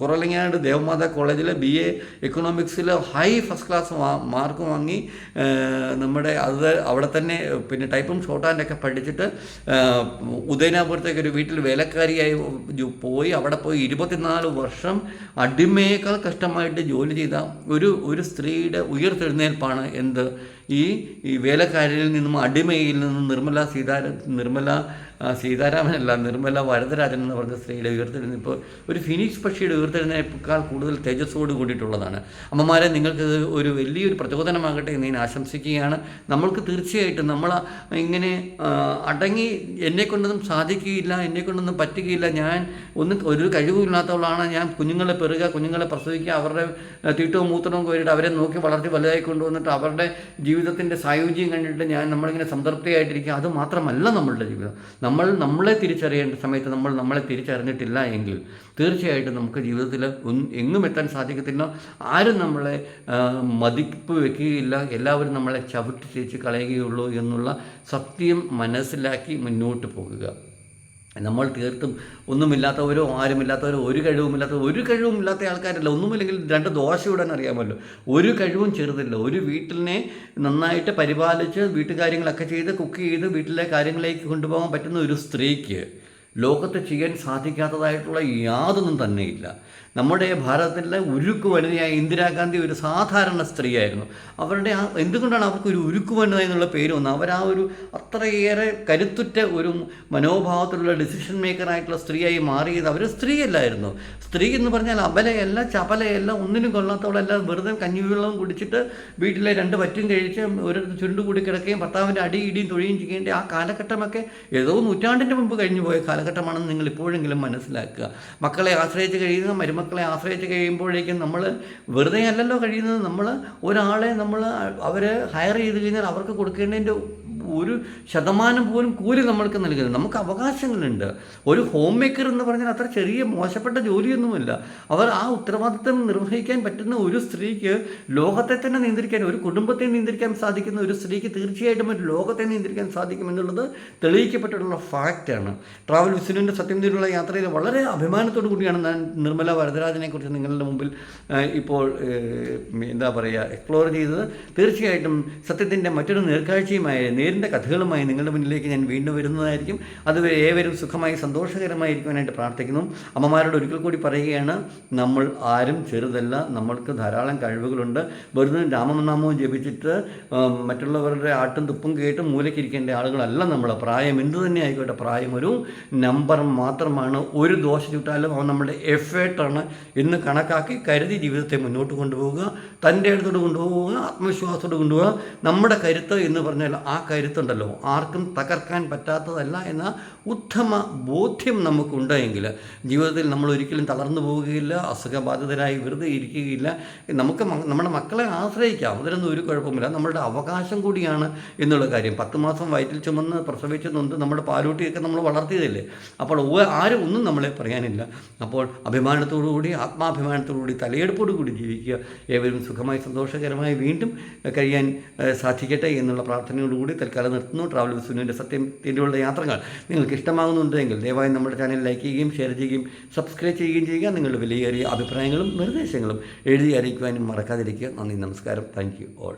Speaker 1: കുറലിങ്ങാട് ദേവമാത കോളേജിലെ ബി എ എക്കണോമിക്സിൽ ഹൈ ഫസ്റ്റ് ക്ലാസ് മാർക്ക് വാങ്ങി നമ്മുടെ അത് അവിടെ തന്നെ പിന്നെ ടൈപ്പും ഷോർട്ട് ഹാൻഡൊക്കെ പഠിച്ചിട്ട് ഉദയനാപുരത്തേക്ക് ഒരു വീട്ടിൽ വേലക്കാരിയായി പോയി അവിടെ പോയി ഇരുപത്തിനാല് വർഷം അടിമയേക്കാൾ കഷ്ടമായിട്ട് ജോലി ചെയ്ത ഒരു ഒരു സ്ത്രീയുടെ ഉയർത്തെഴുന്നേൽപ്പാണ് എന്ത്? ഈ ഈ വേലക്കാരിൽ നിന്നും അടിമയിൽ നിന്നും നിർമ്മല സീതാര നിർമ്മല സീതാരാമനല്ല നിർമ്മല വരദരാജൻ എന്ന് പറഞ്ഞ സ്ത്രീയുടെ ഉയർത്തെഴുന്ന ഇപ്പോൾ ഒരു ഫിനിക്സ് പക്ഷിയുടെ ഉയർത്തെഴുന്നേക്കാൾ കൂടുതൽ തേജസ്സോട് കൂടിയിട്ടുള്ളതാണ്. അമ്മമാരെ നിങ്ങൾക്ക് ഒരു വലിയൊരു പ്രചോദനമാകട്ടെ എന്ന് ഞാൻ ആശംസിക്കുകയാണ്. നമ്മൾക്ക് തീർച്ചയായിട്ടും നമ്മൾ ഇങ്ങനെ അടങ്ങി എന്നെക്കൊണ്ടൊന്നും സാധിക്കുകയില്ല എന്നെക്കൊണ്ടൊന്നും പറ്റുകയില്ല. ഞാൻ ഒന്നും ഒരു കഴിവുമില്ലാത്തവളാണ്. ഞാൻ കുഞ്ഞുങ്ങളെ പെറുക കുഞ്ഞുങ്ങളെ പ്രസവിക്കുക അവരുടെ തീട്ടവും മൂത്രവും കോരിയിട്ട് അവരെ നോക്കി വളർത്തി വലുതായി കൊണ്ടുവന്നിട്ട് അവരുടെ ജീവിതത്തിന്റെ സായുജ്യം കണ്ടിട്ട് ഞാൻ നമ്മളിങ്ങനെ സംതൃപ്തിയായിട്ടിരിക്കുക. അത് മാത്രമല്ല നമ്മളുടെ ജീവിതം. നമ്മൾ നമ്മളെ തിരിച്ചറിയേണ്ട സമയത്ത് നമ്മൾ നമ്മളെ തിരിച്ചറിഞ്ഞിട്ടില്ല എങ്കിൽ തീർച്ചയായിട്ടും നമുക്ക് ജീവിതത്തിൽ എങ്ങും എത്താൻ സാധിക്കത്തില്ല. ആരും നമ്മളെ മതിപ്പ് വെക്കുകയില്ല. എല്ലാവരും നമ്മളെ ചവിട്ടി ചേച്ച് കളയുകയുള്ളൂ എന്നുള്ള സത്യം മനസ്സിലാക്കി മുന്നോട്ട് പോകുക. നമ്മൾ തീർത്തും ഒന്നുമില്ലാത്തവരോ ആരുമില്ലാത്തവരോ ഒരു കഴിവുമില്ലാത്ത ഒരു കഴിവുമില്ലാത്ത ആൾക്കാരല്ല. ഒന്നുമില്ലെങ്കിൽ രണ്ട് ദോശ ഇടാൻ അറിയാമല്ലോ. ഒരു കഴിവും ചെറുതില്ല. ഒരു വീട്ടിനെ നന്നായിട്ട് പരിപാലിച്ച് വീട്ടുകാര്യങ്ങളൊക്കെ ചെയ്ത് കുക്ക് ചെയ്ത് വീട്ടിലെ കാര്യങ്ങളിലേക്ക് കൊണ്ടുപോകാൻ പറ്റുന്ന ഒരു സ്ത്രീക്ക് ലോകത്ത് ചെയ്യാൻ സാധിക്കാത്തതായിട്ടുള്ള യാതൊന്നും തന്നെയില്ല. നമ്മുടെ ഭാരതത്തിലെ ഉരുക്കു വനിതയായ ഇന്ദിരാഗാന്ധി ഒരു സാധാരണ സ്ത്രീയായിരുന്നു. അവരുടെ ആ എന്തുകൊണ്ടാണ് അവർക്ക് ഒരു ഉരുക്കു വനിത എന്നുള്ള പേര് വന്നത്? അവർ ആ ഒരു അത്രയേറെ കരുത്തുറ്റ ഒരു മനോഭാവത്തിലുള്ള ഡിസിഷൻ മേക്കറായിട്ടുള്ള സ്ത്രീയായി മാറിയത് അവർ സ്ത്രീയല്ലായിരുന്നു. സ്ത്രീ എന്ന് പറഞ്ഞാൽ അബലയല്ല ചപലയല്ല ഒന്നിനും കൊള്ളാത്തവളല്ല വെറുതെ കഞ്ഞിവെള്ളം കുടിച്ചിട്ട് വീട്ടിലെ രണ്ട് പറ്റും കഴിച്ച് ഒരു ചുരുണ്ട് കൂടി കിടക്കുകയും ഭർത്താവിന്റെ അടി ഇടിയും തൊഴിയും ചെയ്യേണ്ട ആ കാലഘട്ടമൊക്കെ ഏതോ നൂറ്റാണ്ടിന്റെ മുമ്പ് കഴിഞ്ഞു പോയ കാലഘട്ടമാണെന്ന് നിങ്ങൾ ഇപ്പോഴെങ്കിലും മനസ്സിലാക്കുക. മക്കളെ ആശ്രയിച്ച് കഴിയുന്ന മരുമക്കളെ ആശ്രയിച്ച് കഴിയുമ്പോഴേക്കും നമ്മൾ വെറുതെ അല്ലല്ലോ കഴിയുന്നത്. നമ്മൾ ഒരാളെ നമ്മൾ അവരെ ഹയർ ചെയ്ത് കഴിഞ്ഞാൽ അവർക്ക് കൊടുക്കേണ്ടതിന്റെ ഒരു ശതമാനം പോലും കൂലി നമ്മൾക്ക് നൽകുന്നത് നമുക്ക് അവകാശങ്ങളുണ്ട്. ഒരു ഹോം മേക്കർ എന്ന് പറഞ്ഞാൽ അത്ര ചെറിയ മോശപ്പെട്ട ജോലിയൊന്നുമില്ല. അവർ ആ ഉത്തരവാദിത്തം നിർവഹിക്കാൻ പറ്റുന്ന ഒരു സ്ത്രീക്ക് ലോകത്തെ തന്നെ നിയന്ത്രിക്കാൻ ഒരു കുടുംബത്തെ നിയന്ത്രിക്കാൻ സാധിക്കുന്ന ഒരു സ്ത്രീക്ക് തീർച്ചയായിട്ടും ഒരു ലോകത്തെ നിയന്ത്രിക്കാൻ സാധിക്കും എന്നുള്ളത് തെളിയിക്കപ്പെട്ടിട്ടുള്ള ഫാക്റ്റാണ് ട്രാവൽ വിസിനുവിന്റെ സത്യം തേടിയുള്ള യാത്രയിൽ വളരെ അഭിമാനത്തോടു കൂടിയാണ് ഞാൻ നിർമ്മല വരദരാജനെക്കുറിച്ച് നിങ്ങളുടെ മുമ്പിൽ ഇപ്പോൾ എന്താ പറയുക എക്സ്പ്ലോർ ചെയ്തത്. തീർച്ചയായിട്ടും സത്യത്തിന്റെ മറ്റൊരു നേർക്കാഴ്ചയുമായി നേരിന്റെ കഥകളുമായി നിങ്ങളുടെ മുന്നിലേക്ക് ഞാൻ വീണ്ടും വരുന്നതായിരിക്കും. അതുവരെ ഏവരും സുഖമായി സന്തോഷകരമായിരിക്കുവാനായിട്ട് പ്രാർത്ഥിക്കുന്നു. അമ്മമാരോട് ഒരിക്കൽ കൂടി പറയുകയാണ് നമ്മൾ ആരും ചെറുതല്ല നമ്മൾക്ക് ധാരാളം കഴിവുകളുണ്ട്. വെറുതെ രാമനാമവും ജപിച്ചിട്ട് മറ്റുള്ളവരുടെ ആട്ടും തുപ്പും കേട്ട് മൂലയ്ക്കിരിക്കേണ്ട ആളുകളല്ല നമ്മൾ. പ്രായം എന്തു തന്നെ ആയിക്കോട്ടെ പ്രായം ഒരു നമ്പർ മാത്രമാണ്. ഒരു ദോശ ചുട്ടാലും അവൻ നമ്മുടെ എഫേർട്ടാണ് എന്ന് കണക്കാക്കി കരുതി ജീവിതത്തെ മുന്നോട്ട് കൊണ്ടുപോകുക തന്റെ അടുത്തോട് കൊണ്ടുപോവുക ആത്മവിശ്വാസത്തോട് കൊണ്ടുപോവുക. നമ്മുടെ കരുത്ത് എന്ന് പറഞ്ഞാൽ ആ കരുത്തുണ്ടല്ലോ ആർക്കും തകർക്കാൻ പറ്റാത്തതല്ല എന്ന ഉത്തമ ബോധ്യം നമുക്കുണ്ടെങ്കിൽ ജീവിതത്തിൽ നമ്മൾ ഒരിക്കലും തളർന്നു പോവുകയില്ല അസുഖബാധിതരായി വെറുതെ ഇരിക്കുകയില്ല. നമുക്ക് നമ്മുടെ മക്കളെ ആശ്രയിക്കാം. അതിനൊന്നും ഒരു കുഴപ്പമില്ല നമ്മളുടെ അവകാശം കൂടിയാണ് എന്നുള്ള കാര്യം. പത്ത് മാസം വയറ്റിൽ ചുമന്ന് പ്രസവിച്ച് നൊന്ത് നമ്മുടെ പാലൂട്ടിയൊക്കെ നമ്മൾ വളർത്തിയതല്ലേ? അപ്പോൾ ആരും ഒന്നും നമ്മളെ പറയാനില്ല. അപ്പോൾ അഭിമാനത്തോടു കൂടി ആത്മാഭിമാനത്തോടു കൂടി തലയെടുപ്പോടു കൂടി ജീവിക്കുക. ഏവരും സുഖമായി സന്തോഷകരമായി വീണ്ടും കഴിയാൻ സാധിക്കട്ടെ എന്നുള്ള പ്രാർത്ഥനയോടുകൂടി തൽക്കാലം തൽക്കാലം നിർത്തുന്നു. ട്രാവൽ വിസുവിന്റെ തേടിയുള്ള യാത്രകൾ നിങ്ങൾക്ക് ഇഷ്ടമാകുന്നുണ്ടെങ്കിൽ ദയവായി നമ്മുടെ ചാനൽ ലൈക്ക് ചെയ്യുകയും ഷെയർ ചെയ്യുകയും സബ്സ്ക്രൈബ് ചെയ്യുകയും ചെയ്യുക. നിങ്ങളുടെ വിലയേറിയ അഭിപ്രായങ്ങളും നിർദ്ദേശങ്ങളും എഴുതി അറിയിക്കുവാനും മറക്കാതിരിക്കുക. നന്ദി നമസ്കാരം. Thank you all